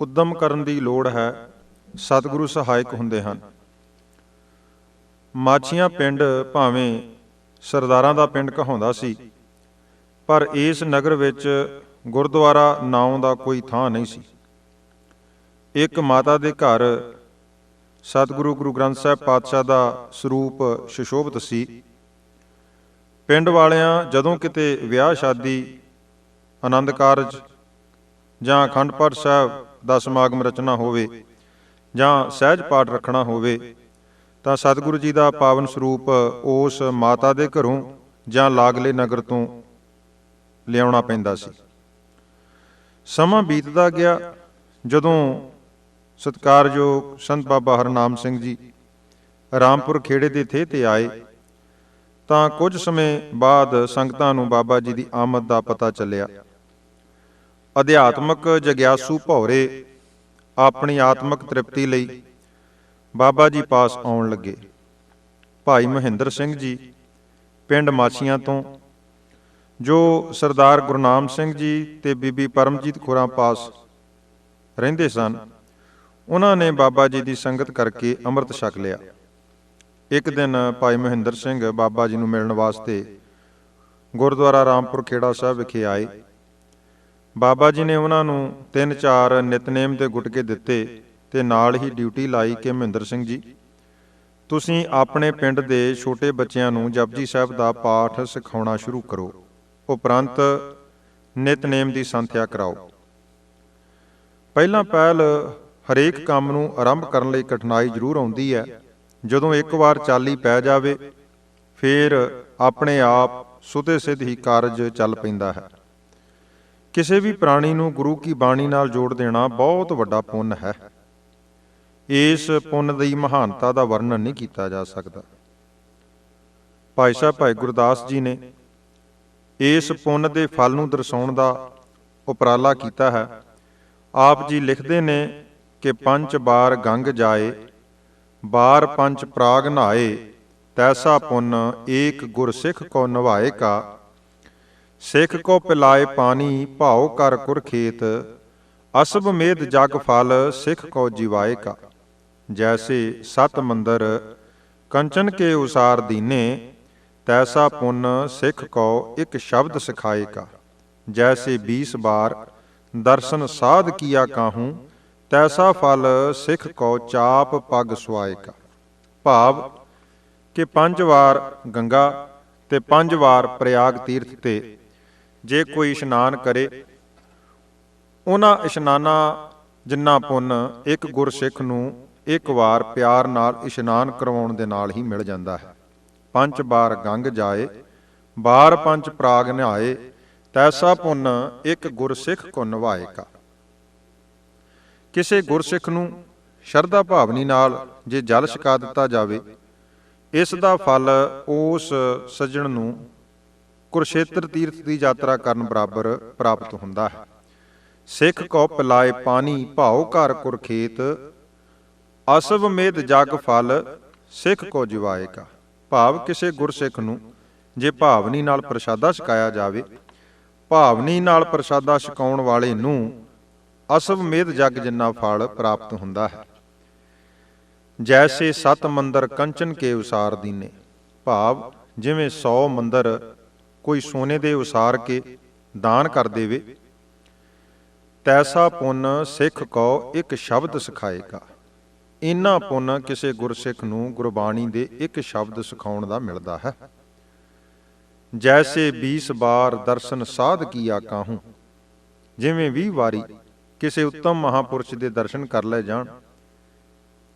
ਉਦਮ ਕਰਨ ਦੀ ਲੋੜ ਹੈ, ਸਤਿਗੁਰੂ ਸਹਾਇਕ ਹੁੰਦੇ ਹਨ। ਮਾਛੀਆਂ ਪਿੰਡ ਭਾਵੇਂ ਸਰਦਾਰਾਂ ਦਾ ਪਿੰਡ ਕਹਾਉਂਦਾ ਸੀ, ਪਰ ਇਸ ਨਗਰ ਵਿੱਚ ਗੁਰਦੁਆਰਾ ਨਾਉ ਦਾ ਕੋਈ ਥਾਂ ਨਹੀਂ ਸੀ। ਇੱਕ ਮਾਤਾ ਦੇ ਘਰ ਸਤਿਗੁਰੂ ਗੁਰੂ ਗ੍ਰੰਥ ਸਾਹਿਬ ਪਾਤਸ਼ਾਹ ਦਾ ਸਰੂਪ ਸ਼ਿਸ਼ੋਭਤ ਸੀ। ਪਿੰਡ ਵਾਲਿਆਂ ਜਦੋਂ ਕਿਤੇ ਵਿਆਹ ਸ਼ਾਦੀ ਆਨੰਦ ਕਾਰਜ ਜਾਂ ਅਖੰਡ ਪਾਠ ਸਾਹਿਬ ਦਾ ਸਮਾਗਮ ਰਚਨਾ ਹੋਵੇ ਜਾਂ ਸਹਿਜ ਪਾਠ ਰੱਖਣਾ ਹੋਵੇ, ਤਾਂ ਸਤਿਗੁਰੂ ਜੀ ਦਾ ਪਾਵਨ ਸਰੂਪ ਉਸ ਮਾਤਾ ਦੇ ਘਰੋਂ ਜਾਂ ਲਾਗਲੇ ਨਗਰ ਤੋਂ ਲਿਆਉਣਾ ਪੈਂਦਾ ਸੀ। ਸਮਾਂ ਬੀਤਦਾ ਗਿਆ ਜਦੋਂ ਸਤਿਕਾਰਯੋਗ ਸੰਤ ਬਾਬਾ ਹਰਨਾਮ ਸਿੰਘ ਜੀ ਰਾਮਪੁਰ ਖੇੜੇ ਦੇ ਥੇ ਤੇ ਆਏ, ਤਾਂ ਕੁਝ ਸਮੇਂ ਬਾਅਦ ਸੰਗਤਾਂ ਨੂੰ ਬਾਬਾ ਜੀ ਦੀ ਆਮਦ ਦਾ ਪਤਾ ਚੱਲਿਆ। ਅਧਿਆਤਮਕ ਜਗਿਆਸੂ ਭੌਰੇ ਆਪਣੀ ਆਤਮਿਕ ਤ੍ਰਿਪਤੀ ਲਈ ਬਾਬਾ ਜੀ ਪਾਸ ਆਉਣ ਲੱਗੇ। ਭਾਈ ਮਹਿੰਦਰ ਸਿੰਘ ਜੀ, ਪਿੰਡ ਮਾਛੀਆਂ ਤੋਂ, ਜੋ ਸਰਦਾਰ ਗੁਰਨਾਮ ਸਿੰਘ ਜੀ ਤੇ ਬੀਬੀ ਪਰਮਜੀਤ ਖੁਰਾ ਪਾਸ ਰਹਿੰਦੇ ਸਨ, ਉਹਨਾਂ ਨੇ ਬਾਬਾ ਜੀ ਦੀ ਸੰਗਤ ਕਰਕੇ ਅੰਮ੍ਰਿਤ ਛਕ ਲਿਆ। ਇੱਕ ਦਿਨ ਭਾਈ ਮਹਿੰਦਰ ਸਿੰਘ ਬਾਬਾ ਜੀ ਨੂੰ ਮਿਲਣ ਵਾਸਤੇ ਗੁਰਦੁਆਰਾ ਰਾਮਪੁਰ ਖੇੜਾ ਸਾਹਿਬ ਵਿਖੇ ਆਏ। ਬਾਬਾ ਜੀ ਨੇ ਉਹਨਾਂ ਨੂੰ ਤਿੰਨ ਚਾਰ ਨਿਤਨੇਮ ਦੇ ਗੁਟਕੇ ਦਿੱਤੇ ਤੇ ਨਾਲ ਹੀ ਡਿਊਟੀ ਲਾਈ ਕਿ ਮਹਿੰਦਰ ਸਿੰਘ ਜੀ। ਤੁਸੀਂ ਆਪਣੇ ਪਿੰਡ ਦੇ ਛੋਟੇ ਬੱਚਿਆਂ ਨੂੰ ਜਪਜੀ ਸਾਹਿਬ ਦਾ ਪਾਠ ਸਿਖਾਉਣਾ ਸ਼ੁਰੂ ਕਰੋ। ਉਪਰੰਤ ਨਿਤਨੇਮ ਦੀ ਸੰਥਿਆ ਕਰਾਓ। ਪਹਿਲਾਂ ਪਹਿਲ ਹਰੇਕ ਕੰਮ ਨੂੰ ਆਰੰਭ ਕਰਨ ਲਈ ਕਠਿਨਾਈ ਜ਼ਰੂਰ ਆਉਂਦੀ ਹੈ। ਜਦੋਂ ਇੱਕ ਵਾਰ ਚਾਲੀ ਪੈ ਜਾਵੇ, ਫਿਰ ਆਪਣੇ ਆਪ ਸੁਤੇ ਸਿੱਧ ਹੀ ਕਾਰਜ ਚੱਲ ਪੈਂਦਾ ਹੈ। ਕਿਸੇ ਵੀ ਪ੍ਰਾਣੀ ਨੂੰ ਗੁਰੂ ਕੀ ਬਾਣੀ ਨਾਲ ਜੋੜ ਦੇਣਾ ਬਹੁਤ ਵੱਡਾ ਪੁੰਨ ਹੈ। ਇਸ ਪੁੰਨ ਦੀ ਮਹਾਨਤਾ ਦਾ ਵਰਣਨ ਨਹੀਂ ਕੀਤਾ ਜਾ ਸਕਦਾ। ਭਾਈ ਸਾਹਿਬ, ਭਾਈ ਗੁਰਦਾਸ ਜੀ ਨੇ ਇਸ ਪੁੰਨ ਦੇ ਫਲ ਨੂੰ ਦਰਸਾਉਣ ਦਾ ਉਪਰਾਲਾ ਕੀਤਾ ਹੈ। ਆਪ ਜੀ ਲਿਖਦੇ ਨੇ ਕਿ ਪੰਜ ਬਾਰ ਗੰਗ ਜਾਏ, ਬਾਰ ਪੰਜ ਪ੍ਰਾਗ ਨਹਾਏ, ਤੈਸਾ ਪੁੰਨ ਏਕ ਗੁਰ ਸਿੱਖ ਕੋ ਨਵਾਏ ਕਾ। ਸਿੱਖ ਕੋ ਪਿਲਾਏ ਪਾਣੀ, ਭਾਉ ਕਰ ਕੁਰ ਅਸਬ ਮੇਦ ਜਗ ਫਲ, ਸਿੱਖ ਕੋ ਜਿਵਾਏ ਕਾ। ਜੈਸੇ ਸਤ ਮੰਦਰ, ਕੰਚਨ ਕੇ ਉਸਾਰ ਦੀਨੇ, ਤੈਸਾ ਪੁੰਨ, ਸਿੱਖ ਕੋ ਇੱਕ ਸ਼ਬਦ ਸਿਖਾਏ ਕਾ। ਜੈਸੇ 20 ਬਾਰ, ਦਰਸ਼ਨ ਸਾਧ ਕੀਆ ਕਾਹੂ, ਤੈਸਾ ਫਲ, ਸਿੱਖ ਕੋ ਚਾਪ ਪਗ ਸੁਆਏ ਕਾ। ਭਾਵ, ਕਿ ਪੰਜ ਵਾਰ ਗੰਗਾ ਤੇ ਪੰਜ ਵਾਰ ਪ੍ਰਯਾਗ ਤੀਰਥ ਤੇ ਜੇ ਕੋਈ ਇਸ਼ਨਾਨ ਕਰੇ। ਉਹਨਾਂ ਇਸ਼ਨਾਨਾਂ ਜਿੰਨਾ ਪੁੰਨ ਇੱਕ ਗੁਰਸਿੱਖ ਨੂੰ ਇੱਕ ਵਾਰ ਪਿਆਰ ਨਾਲ ਇਸ਼ਨਾਨ ਕਰਵਾਉਣ ਦੇ ਨਾਲ ਹੀ ਮਿਲ ਜਾਂਦਾ ਹੈ। ਪੰਜ ਬਾਰ ਗੰਗ ਜਾਏ, ਬਾਰ ਪੰਜ ਪ੍ਰਾਗ ਨਿਹਾਏ, ਤੈਸਾ ਪੁੰਨ ਇੱਕ ਗੁਰਸਿੱਖ ਕੋ ਨਿਭਾਏ ਕਿਸੇ ਗੁਰਸਿੱਖ ਨੂੰ ਸ਼ਰਧਾ ਭਾਵਨੀ ਨਾਲ ਜੇ ਜਲ ਛਕਾ ਦਿੱਤਾ ਜਾਵੇ, ਇਸ ਦਾ ਫਲ ਉਸ ਸੱਜਣ ਨੂੰ ਕੁਰਸ਼ੇਤਰ ਤੀਰਥ ਦੀ ਯਾਤਰਾ ਕਰਨ ਬਰਾਬਰ ਪ੍ਰਾਪਤ ਹੁੰਦਾ ਹੈ। ਸਿੱਖ ਕੋ ਪਿਲਾਏ ਪਾਣੀ, ਭਾਉ ਘਰ ਕੁਰਖੇਤ ਅਸਵ ਮੇਦ ਜਗ ਫਲ, ਸਿੱਖ ਕੋ। ਜਵਾਏਕਾ ਭਾਵ ਕਿਸੇ ਗੁਰਸਿੱਖ ਨੂੰ ਜੇ ਭਾਵਨੀ ਨਾਲ ਪ੍ਰਸ਼ਾਦਾ ਛਕਾਇਆ ਜਾਵੇ, ਭਾਵਨੀ ਨਾਲ ਪ੍ਰਸ਼ਾਦਾ ਛਕਾਉਣ ਵਾਲੇ ਨੂੰ ਅਸਵ ਮੇਧ ਜਗ ਜਿੰਨਾ ਫਲ ਪ੍ਰਾਪਤ ਹੁੰਦਾ ਹੈ। ਜੈਸੇ ਸਤ ਮੰਦਰ ਕੰਚਨ ਕੇ ਉਸਾਰ ਦੀਨੇ ਭਾਵ ਜਿਵੇਂ 100 ਮੰਦਰ ਕੋਈ ਸੋਨੇ ਦੇ ਉਸਾਰ ਕੇ ਦਾਨ ਕਰ ਦੇਵੇ, ਤੈਸਾ ਪੁੰਨ ਸਿੱਖ ਕੋ ਇੱਕ ਸ਼ਬਦ ਸਿਖਾਏਗਾ। ਇਨਾ ਪੁੰਨ ਕਿਸੇ ਗੁਰਸਿੱਖ ਨੂੰ ਗੁਰਬਾਣੀ ਦੇ ਇੱਕ ਸ਼ਬਦ ਸਿਖਾਉਣ ਦਾ ਮਿਲਦਾ ਹੈ। ਜੈਸੇ 20 ਬਾਰ ਦਰਸ਼ਨ ਸਾਧ ਕੀਆ ਕਾਹੂ, ਜਿਵੇਂ 20 ਵਾਰੀ ਕਿਸੇ ਉੱਤਮ ਮਹਾਪੁਰਸ਼ ਦੇ ਦਰਸ਼ਨ ਕਰ ਲੈ ਜਾਣ।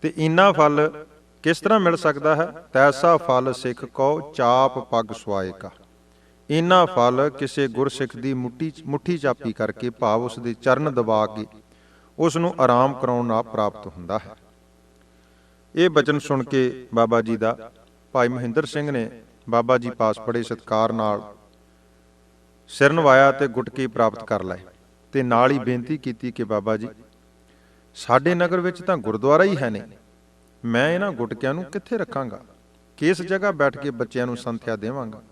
ਤੇ ਇਨਾ ਫਲ ਕਿਸ ਤਰ੍ਹਾਂ ਮਿਲ ਸਕਦਾ ਹੈ? ਤੈਸਾ ਫਲ ਸਿੱਖ ਕੋ ਚਾਪ ਪਗ ਸੁਆਏ ਕਾ ਫਲ ਕਿਸੇ ਗੁਰਸਿੱਖ ਦੀ ਮੁੱਠੀ ਮੁੱਠੀ ਚਾਪੀ ਕਰਕੇ ਭਾਵ ਉਸ ਦੇ ਚਰਨ ਦਬਾ ਕੇ ਉਸ ਨੂੰ ਆਰਾਮ ਕਰਾਉਣ ਨਾਲ ਪ੍ਰਾਪਤ ਹੁੰਦਾ ਹੈ। ਇਹ ਬਚਨ ਸੁਣ ਕੇ ਬਾਬਾ ਜੀ ਦਾ ਭਾਈ ਮਹਿੰਦਰ ਸਿੰਘ ਨੇ ਬਾਬਾ ਜੀ ਪਾਸ ਬੜੇ ਸਤਕਾਰ ਨਾਲ ਸਿਰ ਨਵਾਇਆ ਤੇ ਗੁਟਕੀ ਪ੍ਰਾਪਤ ਕਰ ਲਏ ਤੇ ਨਾਲ ਹੀ ਬੇਨਤੀ ਕੀਤੀ ਕਿ ਬਾਬਾ ਜੀ, ਸਾਡੇ ਨਗਰ ਵਿੱਚ ਤਾਂ ਗੁਰਦੁਆਰਾ ਹੀ ਹੈ ਨਹੀਂ। ਮੈਂ ਇਹਨਾਂ ਗੁਟਕਿਆਂ ਨੂੰ ਕਿੱਥੇ ਰੱਖਾਂਗਾ? ਕਿਸ ਜਗ੍ਹਾ ਬੈਠ ਕੇ ਬੱਚਿਆਂ ਨੂੰ ਸੰਥਿਆ ਦੇਵਾਂਗਾ?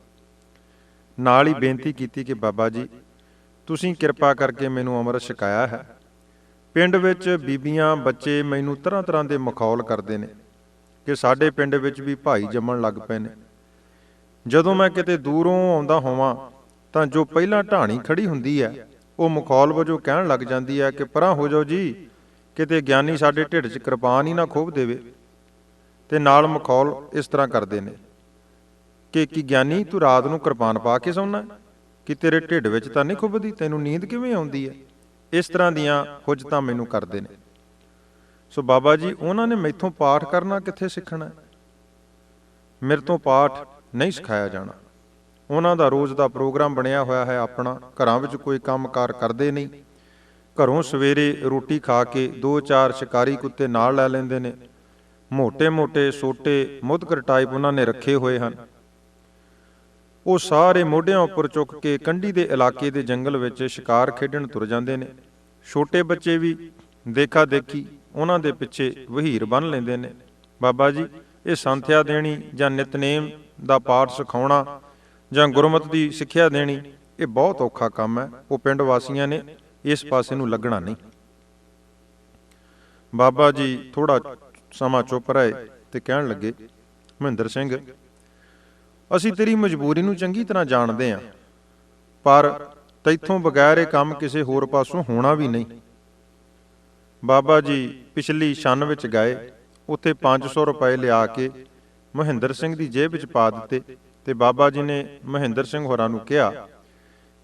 ਨਾਲ ਹੀ ਬੇਨਤੀ ਕੀਤੀ ਕਿ ਬਾਬਾ ਜੀ, ਤੁਸੀਂ ਕਿਰਪਾ ਕਰਕੇ ਮੈਨੂੰ ਅੰਮ੍ਰਿਤ ਛਕਾਇਆ ਹੈ। ਪਿੰਡ ਵਿੱਚ ਬੀਬੀਆਂ, ਬੱਚੇ ਮੈਨੂੰ ਤਰ੍ਹਾਂ ਤਰ੍ਹਾਂ ਦੇ ਮਖੌਲ ਕਰਦੇ ਨੇ ਕਿ ਸਾਡੇ ਪਿੰਡ ਵਿੱਚ ਵੀ ਭਾਈ ਜੰਮਣ ਲੱਗ ਪਏ ਨੇ। ਜਦੋਂ ਮੈਂ ਕਿਤੇ ਦੂਰੋਂ ਆਉਂਦਾ ਹੋਵਾਂ, ਤਾਂ ਜੋ ਪਹਿਲਾਂ ਢਾਣੀ ਖੜੀ ਹੁੰਦੀ ਹੈ, ਉਹ ਮਖੌਲ ਵਜੋਂ ਕਹਿਣ ਲੱਗ ਜਾਂਦੀ ਹੈ ਕਿ, ਪਰਾਂ ਹੋ ਜਾਓ ਜੀ, ਕਿਤੇ ਗਿਆਨੀ ਸਾਡੇ ਢਿੱਡ 'ਚ ਕਿਰਪਾਨ ਹੀ ਨਾ ਖੋਭ ਦੇਵੇ। ਤੇ ਨਾਲ ਮਖੌਲ ਇਸ ਤਰ੍ਹਾਂ ਕਰਦੇ ਨੇ। ਕਿ ਕੀ ਗਿਆਨੀ ਤੂੰ ਰਾਤ ਨੂੰ ਕਿਰਪਾਨ ਪਾ ਕੇ ਸੌਣਾ ਕਿ ਤੇਰੇ ਢਿੱਡ ਵਿੱਚ ਤਾਂ ਨਹੀਂ ਖੁੱਬਦੀ ਤੈਨੂੰ ਨੀਂਦ ਕਿਵੇਂ ਆਉਂਦੀ ਹੈ? ਇਸ ਤਰ੍ਹਾਂ ਦੀਆਂ ਹੁਜਤਾਂ ਮੈਨੂੰ ਕਰਦੇ ਨੇ। ਸੋ ਬਾਬਾ ਜੀ, ਉਹਨਾਂ ਨੇ ਮੈਥੋਂ ਪਾਠ ਕਰਨਾ ਕਿੱਥੇ ਸਿੱਖਣਾ ਮੇਰੇ ਤੋਂ ਪਾਠ ਨਹੀਂ ਸਿਖਾਇਆ ਜਾਣਾ। ਉਹਨਾਂ ਦਾ ਰੋਜ਼ ਦਾ ਪ੍ਰੋਗਰਾਮ ਬਣਿਆ ਹੋਇਆ ਹੈ ਆਪਣਾ। ਘਰਾਂ ਵਿੱਚ ਕੋਈ ਕੰਮ ਕਾਰ ਕਰਦੇ ਨਹੀਂ। ਘਰੋਂ ਸਵੇਰੇ ਰੋਟੀ ਖਾ ਕੇ ਦੋ ਚਾਰ ਸ਼ਿਕਾਰੀ ਕੁੱਤੇ ਨਾਲ ਲੈ ਲੈਂਦੇ ਨੇ। ਮੋٹے-ਮੋٹے ਛੋਟੇ ਮੁੱਦਕਰ ਟਾਈਪ ਉਹਨਾਂ ਨੇ ਰੱਖੇ ਹੋਏ ਹਨ। ਉਹ ਸਾਰੇ ਮੋਢਿਆਂ ਉੱਪਰ ਚੁੱਕ ਕੇ ਕੰਢੀ ਦੇ ਇਲਾਕੇ ਦੇ ਜੰਗਲ ਵਿੱਚ ਸ਼ਿਕਾਰ ਖੇਡਣ ਤੁਰ ਜਾਂਦੇ ਨੇ। ਛੋਟੇ ਬੱਚੇ ਵੀ ਦੇਖਾ ਦੇਖੀ ਉਹਨਾਂ ਦੇ ਪਿੱਛੇ ਵਹੀਰ ਬੰਨ ਲੈਂਦੇ ਨੇ। ਬਾਬਾ ਜੀ, ਇਹ ਸੰਥਿਆ ਦੇਣੀ ਜਾਂ ਨਿਤਨੇਮ ਦਾ ਪਾਠ ਸਿਖਾਉਣਾ ਜਾਂ ਗੁਰਮਤਿ ਦੀ ਸਿੱਖਿਆ ਦੇਣੀ, ਇਹ ਬਹੁਤ ਔਖਾ ਕੰਮ ਹੈ। ਉਹ ਪਿੰਡ ਵਾਸੀਆਂ ਨੇ ਇਸ ਪਾਸੇ ਨੂੰ ਲੱਗਣਾ ਨਹੀਂ। ਬਾਬਾ ਜੀ ਥੋੜਾ ਸਮਾਂ ਚੁੱਪ ਰਹੇ ਤੇ ਕਹਿਣ ਲੱਗੇ, ਮਹਿੰਦਰ ਸਿੰਘ ਅਸੀਂ ਤੇਰੀ ਮਜਬੂਰੀ ਨੂੰ ਚੰਗੀ ਤਰ੍ਹਾਂ ਜਾਣਦੇ ਹਾਂ। ਪਰ ਤੈਥੋਂ ਬਗੈਰ ਇਹ ਕੰਮ ਕਿਸੇ ਹੋਰ ਪਾਸੋਂ ਹੋਣਾ ਵੀ ਨਹੀਂ। ਬਾਬਾ ਜੀ ਪਿਛਲੀ ਛੰਨ ਵਿੱਚ ਗਏ, ਉੱਥੇ 500 ਰੁਪਏ ਲਿਆ ਕੇ ਮਹਿੰਦਰ ਸਿੰਘ ਦੀ ਜੇਬ ਵਿੱਚ ਪਾ ਦਿੱਤੇ ਤੇ ਬਾਬਾ ਜੀ ਨੇ ਮਹਿੰਦਰ ਸਿੰਘ ਹੋਰਾਂ ਨੂੰ ਕਿਹਾ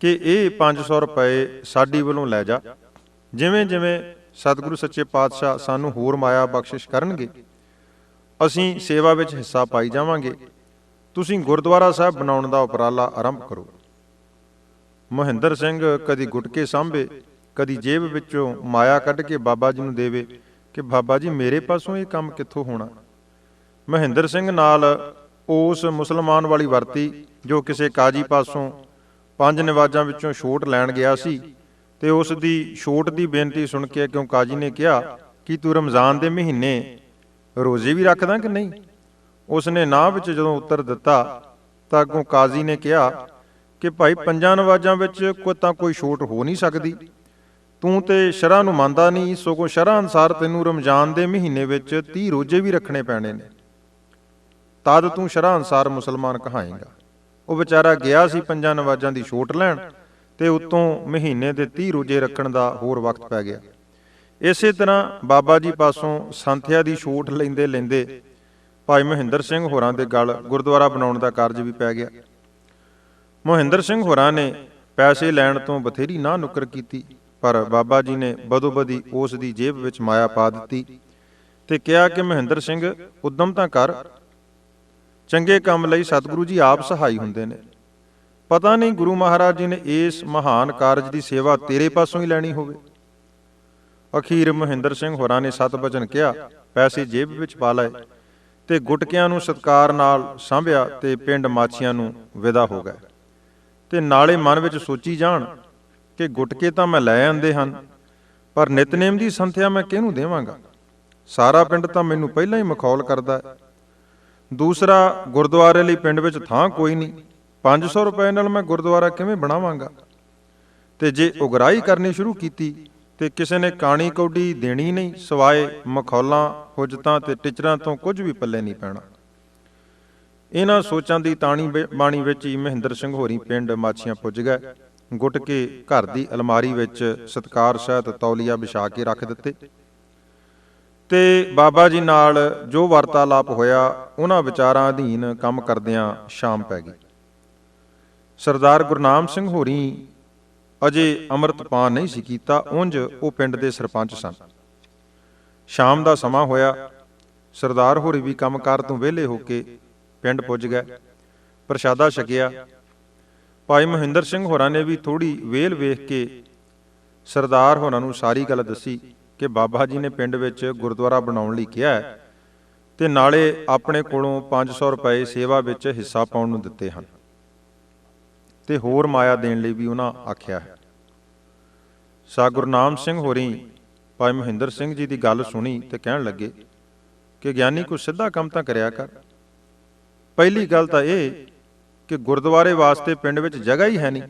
ਕਿ ਇਹ 500 ਰੁਪਏ ਸਾਡੀ ਵੱਲੋਂ ਲੈ ਜਾ। ਜਿਵੇਂ ਜਿਵੇਂ ਸਤਿਗੁਰੂ ਸੱਚੇ ਪਾਤਸ਼ਾਹ ਸਾਨੂੰ ਹੋਰ ਮਾਇਆ ਬਖਸ਼ਿਸ਼ ਕਰਨਗੇ, ਅਸੀਂ ਸੇਵਾ ਵਿੱਚ ਹਿੱਸਾ ਪਾਈ ਜਾਵਾਂਗੇ। ਤੁਸੀਂ ਗੁਰਦੁਆਰਾ ਸਾਹਿਬ ਬਣਾਉਣ ਦਾ ਉਪਰਾਲਾ ਆਰੰਭ ਕਰੋ। ਮਹਿੰਦਰ ਸਿੰਘ ਕਦੀ ਗੁਟਕੇ ਸਾਂਭੇ, ਕਦੀ ਜੇਬ ਵਿੱਚੋਂ ਮਾਇਆ ਕੱਢ ਕੇ ਬਾਬਾ ਜੀ ਨੂੰ ਦੇਵੇ ਕਿ ਬਾਬਾ ਜੀ ਮੇਰੇ ਪਾਸੋਂ ਇਹ ਕੰਮ ਕਿੱਥੋਂ ਹੋਣਾ। ਮਹਿੰਦਰ ਸਿੰਘ ਨਾਲ ਉਸ ਮੁਸਲਮਾਨ ਵਾਲੀ ਵਰਤੀ ਜੋ ਕਿਸੇ ਕਾਜੀ ਪਾਸੋਂ ਪੰਜ ਨਿਵਾਜਾਂ ਵਿੱਚੋਂ ਛੋਟ ਲੈਣ ਗਿਆ ਸੀ ਤੇ ਉਸ ਦੀ ਛੋਟ ਦੀ ਬੇਨਤੀ ਸੁਣ ਕੇ ਕਿਉਂ ਕਾਜੀ ਨੇ ਕਿਹਾ, ਕਿ ਤੂੰ ਰਮਜ਼ਾਨ ਦੇ ਮਹੀਨੇ ਰੋਜ਼ੇ ਵੀ ਰੱਖਦਾ ਕਿ ਨਹੀਂ? ਉਸ ਨੇ ਨਾ ਵਿੱਚ ਜਦੋਂ ਉੱਤਰ ਦਿੱਤਾ ਤਾਂ ਅੱਗੋਂ ਕਾਜ਼ੀ ਨੇ ਕਿਹਾ ਕਿ ਭਾਈ ਪੰਜਾਂ ਨਵਾਜ਼ਾਂ ਵਿੱਚ ਕੋਈ ਤਾਂ ਕੋਈ ਛੋਟ ਹੋ ਨਹੀਂ ਸਕਦੀ। ਤੂੰ ਤੇ ਸ਼ਰ੍ਹਾ ਨੂੰ ਮੰਨਦਾ ਨਹੀਂ, ਸਗੋਂ ਸ਼ਰ੍ਹਾ ਅਨਸਾਰ ਤੈਨੂੰ ਰਮਜ਼ਾਨ ਦੇ ਮਹੀਨੇ ਵਿੱਚ 30 ਰੋਜ਼ੇ ਵੀ ਰੱਖਣੇ ਪੈਣੇ ਨੇ। ਤਦ ਤੂੰ ਸ਼ਰ੍ਹਾ ਅਨਸਾਰ ਮੁਸਲਮਾਨ ਕਹਾਏਗਾ। ਉਹ ਵਿਚਾਰਾ ਗਿਆ ਸੀ ਪੰਜਾਂ ਨਵਾਜ਼ਾਂ ਦੀ ਛੋਟ ਲੈਣ ਤੇ ਉਤੋਂ ਮਹੀਨੇ ਦੇ 30 ਰੋਜ਼ੇ ਰੱਖਣ ਦਾ ਹੋਰ ਵਕਤ ਪੈ ਗਿਆ। ਇਸੇ ਤਰ੍ਹਾਂ ਬਾਬਾ ਜੀ ਪਾਸੋਂ ਸੰਥਿਆ ਦੀ ਛੋਟ ਲੈਂਦੇ ਲੈਂਦੇ ਭਾਈ ਮਹਿੰਦਰ ਸਿੰਘ ਹੋਰਾਂ ਦੇ ਗਲ ਗੁਰਦੁਆਰਾ ਬਣਾਉਣ ਦਾ ਕਾਰਜ ਵੀ ਪੈ ਗਿਆ। ਮਹਿੰਦਰ ਸਿੰਘ ਹੋਰਾਂ ਨੇ ਪੈਸੇ ਲੈਣ ਤੋਂ ਬਥੇਰੀ ਨਾ ਨੁਕਰ ਕੀਤੀ, ਪਰ ਬਾਬਾ ਜੀ ਨੇ ਬਦੋਬਦੀ ਉਸ ਦੀ ਜੇਬ ਵਿੱਚ ਮਾਇਆ ਪਾ ਦਿੱਤੀ ਤੇ ਕਿਹਾ ਕਿ ਮਹਿੰਦਰ ਸਿੰਘ, ਉਦਮ ਤਾਂ ਕਰ। ਚੰਗੇ ਕੰਮ ਲਈ ਸਤਿਗੁਰੂ ਜੀ ਆਪ ਸਹਾਈ ਹੁੰਦੇ ਨੇ। ਪਤਾ ਨਹੀਂ ਗੁਰੂ ਮਹਾਰਾਜ ਜੀ ਨੇ ਇਸ ਮਹਾਨ ਕਾਰਜ ਦੀ ਸੇਵਾ ਤੇਰੇ ਪਾਸੋਂ ਹੀ ਲੈਣੀ ਹੋਵੇ। ਅਖੀਰ ਮਹਿੰਦਰ ਸਿੰਘ ਹੋਰਾਂ ਨੇ ਸਤ ਬਚਨ ਕਿਹਾ, ਪੈਸੇ ਜੇਬ ਵਿੱਚ ਪਾ ਲਏ ਤੇ ਗੁਟਕਿਆਂ ਨੂੰ ਸਤਕਾਰ ਨਾਲ ਸਾਂਭਿਆ ਤੇ ਪਿੰਡ ਮਾਛੀਆਂ ਨੂੰ ਵਿਦਾ ਹੋ ਗਏ। ਤੇ ਨਾਲੇ ਮਨ ਵਿੱਚ ਸੋਚੀ ਜਾਣ ਕਿ ਗੁਟਕੇ ਤਾਂ ਮੈਂ ਲੈ ਆਂਦੇ ਹਨ, ਪਰ ਨਿਤਨੇਮ ਦੀ ਸੰਥਿਆ ਮੈਂ ਕਿਹਨੂੰ ਦੇਵਾਂਗਾ? ਸਾਰਾ ਪਿੰਡ ਤਾਂ ਮੈਨੂੰ ਪਹਿਲਾਂ ਹੀ ਮਖੌਲ ਕਰਦਾ ਹੈ। ਦੂਸਰਾ, ਗੁਰਦੁਆਰੇ ਲਈ ਪਿੰਡ ਵਿੱਚ ਥਾਂ ਕੋਈ ਨਹੀਂ। 500 ਰੁਪਏ ਨਾਲ ਮੈਂ ਗੁਰਦੁਆਰਾ ਕਿਵੇਂ ਬਣਾਵਾਂਗਾ? ਤੇ ਜੇ ਉਗਰਾਈ ਕਰਨੀ ਸ਼ੁਰੂ ਕੀਤੀ ਤੇ ਕਿਸੇ ਨੇ ਕਾਣੀ ਕੌਡੀ ਦੇਣੀ ਨਹੀਂ, ਸਵਾਏ ਮਖੌਲਾਂ, ਹੁਜਤਾਂ ਤੇ ਟਿਚਰਾਂ ਤੋਂ ਕੁਝ ਵੀ ਪੱਲੇ ਨਹੀਂ ਪੈਣਾ। ਇਹਨਾਂ ਸੋਚਾਂ ਦੀ ਤਾਣੀ ਵਿ- ਬਾਣੀ ਵਿੱਚ ਹੀ ਮਹਿੰਦਰ ਸਿੰਘ ਹੋਰੀ ਪਿੰਡ ਮਾਛੀਆਂ ਪੁੱਜ ਗਏ। ਗੁੱਟ ਕੇ ਘਰ ਦੀ ਅਲਮਾਰੀ ਵਿੱਚ ਸਤਕਾਰ ਸਹਿਤ ਤੌਲੀਆ ਵਿਛਾ ਕੇ ਰੱਖ ਦਿੱਤੇ। ਤੇ ਬਾਬਾ ਜੀ ਨਾਲ ਜੋ ਵਾਰਤਾਲਾਪ ਹੋਇਆ, ਉਹਨਾਂ ਵਿਚਾਰਾਂ ਅਧੀਨ ਕੰਮ ਕਰਦਿਆਂ ਸ਼ਾਮ ਪੈ ਗਈ। ਸਰਦਾਰ ਗੁਰਨਾਮ ਸਿੰਘ ਹੋਰੀ ਅਜੇ ਅੰਮ੍ਰਿਤਪਾਨ ਨਹੀਂ ਸੀ ਕੀਤਾ, ਉਂਝ ਉਹ ਪਿੰਡ ਦੇ ਸਰਪੰਚ ਸਨ। ਸ਼ਾਮ ਦਾ ਸਮਾਂ ਹੋਇਆ। ਸਰਦਾਰ ਹੋਰੀ ਵੀ ਕੰਮਕਾਰ ਤੋਂ ਵਿਹਲੇ ਹੋ ਕੇ ਪਿੰਡ ਪੁੱਜ ਗਏ। ਪ੍ਰਸ਼ਾਦਾ ਛਕਿਆ। ਭਾਈ ਮਹਿੰਦਰ ਸਿੰਘ ਹੋਰਾਂ ਨੇ ਵੀ ਥੋੜੀ ਵੇਲ ਵੇਖ ਕੇ ਸਰਦਾਰ ਹੋਰਾਂ ਨੂੰ ਸਾਰੀ ਗੱਲ ਦੱਸੀ ਕਿ ਬਾਬਾ ਜੀ ਨੇ ਪਿੰਡ ਵਿੱਚ ਗੁਰਦੁਆਰਾ ਬਣਾਉਣ ਲਈ ਕਿਹਾ ਹੈ ਤੇ ਨਾਲੇ ਆਪਣੇ ਕੋਲੋਂ 500 ਰੁਪਏ ਸੇਵਾ ਵਿੱਚ ਹਿੱਸਾ ਪਾਉਣ ਨੂੰ ਦਿੱਤੇ ਹਨ। ਤੇ ਹੋਰ ਮਾਇਆ ਦੇਣ ਲਈ ਵੀ ਉਹਨਾਂ ਆਖਿਆ ਹੈ। ਸਾ ਗੁਰਨਾਮ ਸਿੰਘ ਹੋਰੀ ਭਾਈ ਮਹਿੰਦਰ ਸਿੰਘ ਜੀ ਦੀ ਗੱਲ ਸੁਣੀ ਤੇ ਕਹਿਣ ਲੱਗੇ ਕਿ ਗਿਆਨੀ ਕੋ ਸਿੱਧਾ ਕੰਮ ਤਾਂ ਕਰਿਆ ਕਰ। ਪਹਿਲੀ ਗੱਲ ਤਾਂ ਇਹ ਕਿ ਗੁਰਦੁਆਰੇ ਵਾਸਤੇ ਪਿੰਡ ਵਿੱਚ ਜਗ੍ਹਾ ਹੀ ਹੈ ਨਹੀਂ।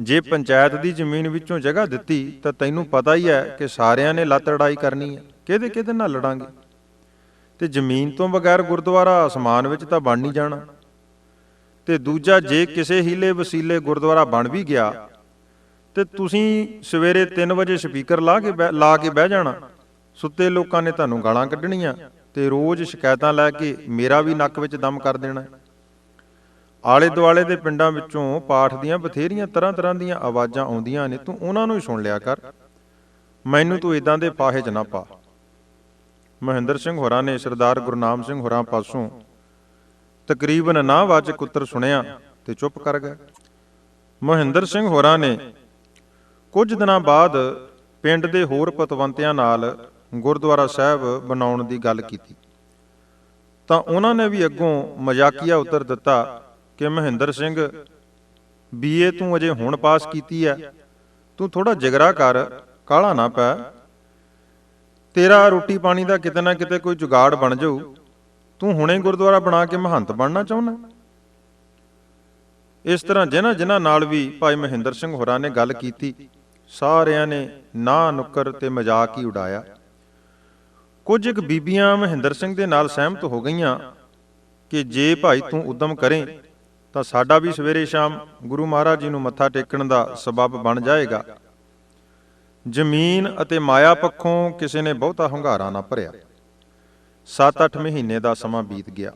ਜੇ ਪੰਚਾਇਤ ਦੀ ਜ਼ਮੀਨ ਵਿੱਚੋਂ ਜਗ੍ਹਾ ਦਿੱਤੀ ਤਾਂ ਤੈਨੂੰ ਪਤਾ ਹੀ ਹੈ ਕਿ ਸਾਰਿਆਂ ਨੇ ਲੱਤ ਲੜਾਈ ਕਰਨੀ ਹੈ। ਕਿਹਦੇ ਕਿਹਦੇ ਨਾਲ ਲੜਾਂਗੇ? ਤੇ ਜ਼ਮੀਨ ਤੋਂ ਬਗੈਰ ਗੁਰਦੁਆਰਾ ਅਸਮਾਨ ਵਿੱਚ ਤਾਂ ਬਣ ਨਹੀਂ ਜਾਣਾ। ਤੇ ਦੂਜਾ ਜੇ ਕਿਸੇ ਹੀਲੇ ਵਸੀਲੇ ਗੁਰਦੁਆਰਾ ਬਣ ਵੀ ਗਿਆ, ਤੇ ਤੁਸੀਂ ਸਵੇਰੇ 3 ਵਜੇ ਸਪੀਕਰ ਲਾ ਕੇ ਬਹਿ- ਲਾ ਕੇ ਬਹਿ ਜਾਣਾ। ਸੁੱਤੇ ਲੋਕਾਂ ਨੇ ਤੁਹਾਨੂੰ ਗਾਲਾਂ ਕੱਢਣੀਆਂ ਤੇ ਰੋਜ਼ ਸ਼ਿਕਾਇਤਾਂ ਲੈ ਕੇ ਮੇਰਾ ਵੀ ਨੱਕ ਵਿੱਚ ਦਮ ਕਰ ਦੇਣਾ। ਆਲੇ ਦੁਆਲੇ ਦੇ ਪਿੰਡਾਂ ਵਿੱਚੋਂ ਪਾਠ ਦੀਆਂ ਬਥੇਰੀਆਂ ਤਰ੍ਹਾਂ ਤਰ੍ਹਾਂ ਦੀਆਂ ਆਵਾਜ਼ਾਂ ਆਉਂਦੀਆਂ ਨੇ, ਤੂੰ ਉਹਨਾਂ ਨੂੰ ਹੀ ਸੁਣ ਲਿਆ ਕਰ। ਮੈਨੂੰ ਤੂੰ ਇਦਾਂ ਦੇ ਪਾਹੇ 'ਚ ਨਾ ਪਾ। ਮਹਿੰਦਰ ਸਿੰਘ ਹੋਰਾਂ ਨੇ ਸਰਦਾਰ ਗੁਰਨਾਮ ਸਿੰਘ ਹੋਰਾਂ ਪਾਸੋਂ ਤਕਰੀਬਨ ਨਾ ਨਾਵਾਚਕ ਉੱਤਰ ਸੁਣਿਆ ਤੇ ਚੁੱਪ ਕਰ ਗਏ। ਮਹਿੰਦਰ ਸਿੰਘ ਹੋਰਾਂ ਨੇ ਕੁਝ ਦਿਨਾਂ ਬਾਅਦ ਪਿੰਡ ਦੇ ਹੋਰ ਪਤਵੰਤਿਆਂ ਨਾਲ ਗੁਰਦੁਆਰਾ ਸਾਹਿਬ ਬਣਾਉਣ ਦੀ ਗੱਲ ਕੀਤੀ। ਤਾਂ ਉਹਨਾਂ ਨੇ ਵੀ ਅੱਗੋਂ ਮਜ਼ਾਕੀਆ ਉੱਤਰ ਦਿੱਤਾ ਕਿ ਮਹਿੰਦਰ ਸਿੰਘ ਬੀਏ ਤੂੰ ਅਜੇ ਹੁਣ ਪਾਸ ਕੀਤੀ ਹੈ ਤੂੰ ਥੋੜਾ ਜਿਗਰਾ ਕਰ, ਕਾਲਾ ਨਾ ਪੈ, ਤੇਰਾ ਰੋਟੀ ਪਾਣੀ ਦਾ ਕਿਤੇ ਨਾ ਕਿਤੇ ਕੋਈ ਜੁਗਾੜ ਬਣ ਜਾਊ ਤੂੰ ਹੁਣੇ ਗੁਰਦੁਆਰਾ ਬਣਾ ਕੇ ਮਹੰਤ ਬਣਨਾ ਚਾਹੁੰਦਾ ਇਸ ਤਰ੍ਹਾਂ ਜਿਨ੍ਹਾਂ ਜਿਨ੍ਹਾਂ ਨਾਲ ਵੀ ਭਾਈ ਮਹਿੰਦਰ ਸਿੰਘ ਹੋਰਾਂ ਨੇ ਗੱਲ ਕੀਤੀ, ਸਾਰਿਆਂ ਨੇ ਨਾ ਨੁੱਕਰ ਤੇ ਮਜ਼ਾਕ ਹੀ ਉਡਾਇਆ। ਕੁਝ ਇੱਕ ਬੀਬੀਆਂ ਮਹਿੰਦਰ ਸਿੰਘ ਦੇ ਨਾਲ ਸਹਿਮਤ ਹੋ ਗਈਆਂ ਕਿ ਜੇ ਭਾਈ ਤੂੰ ਉਦਮ ਕਰੇ, ਤਾਂ ਸਾਡਾ ਵੀ ਸਵੇਰੇ ਸ਼ਾਮ ਗੁਰੂ ਮਹਾਰਾਜ ਜੀ ਨੂੰ ਮੱਥਾ ਟੇਕਣ ਦਾ ਸਬਬ ਬਣ ਜਾਏਗਾ। ਜ਼ਮੀਨ ਅਤੇ ਮਾਇਆ ਪੱਖੋਂ ਕਿਸੇ ਨੇ ਬਹੁਤਾ ਹੰਗਾਰਾ ਨਾ ਭਰਿਆ। 7-8 ਮਹੀਨੇ ਦਾ ਸਮਾਂ ਬੀਤ ਗਿਆ।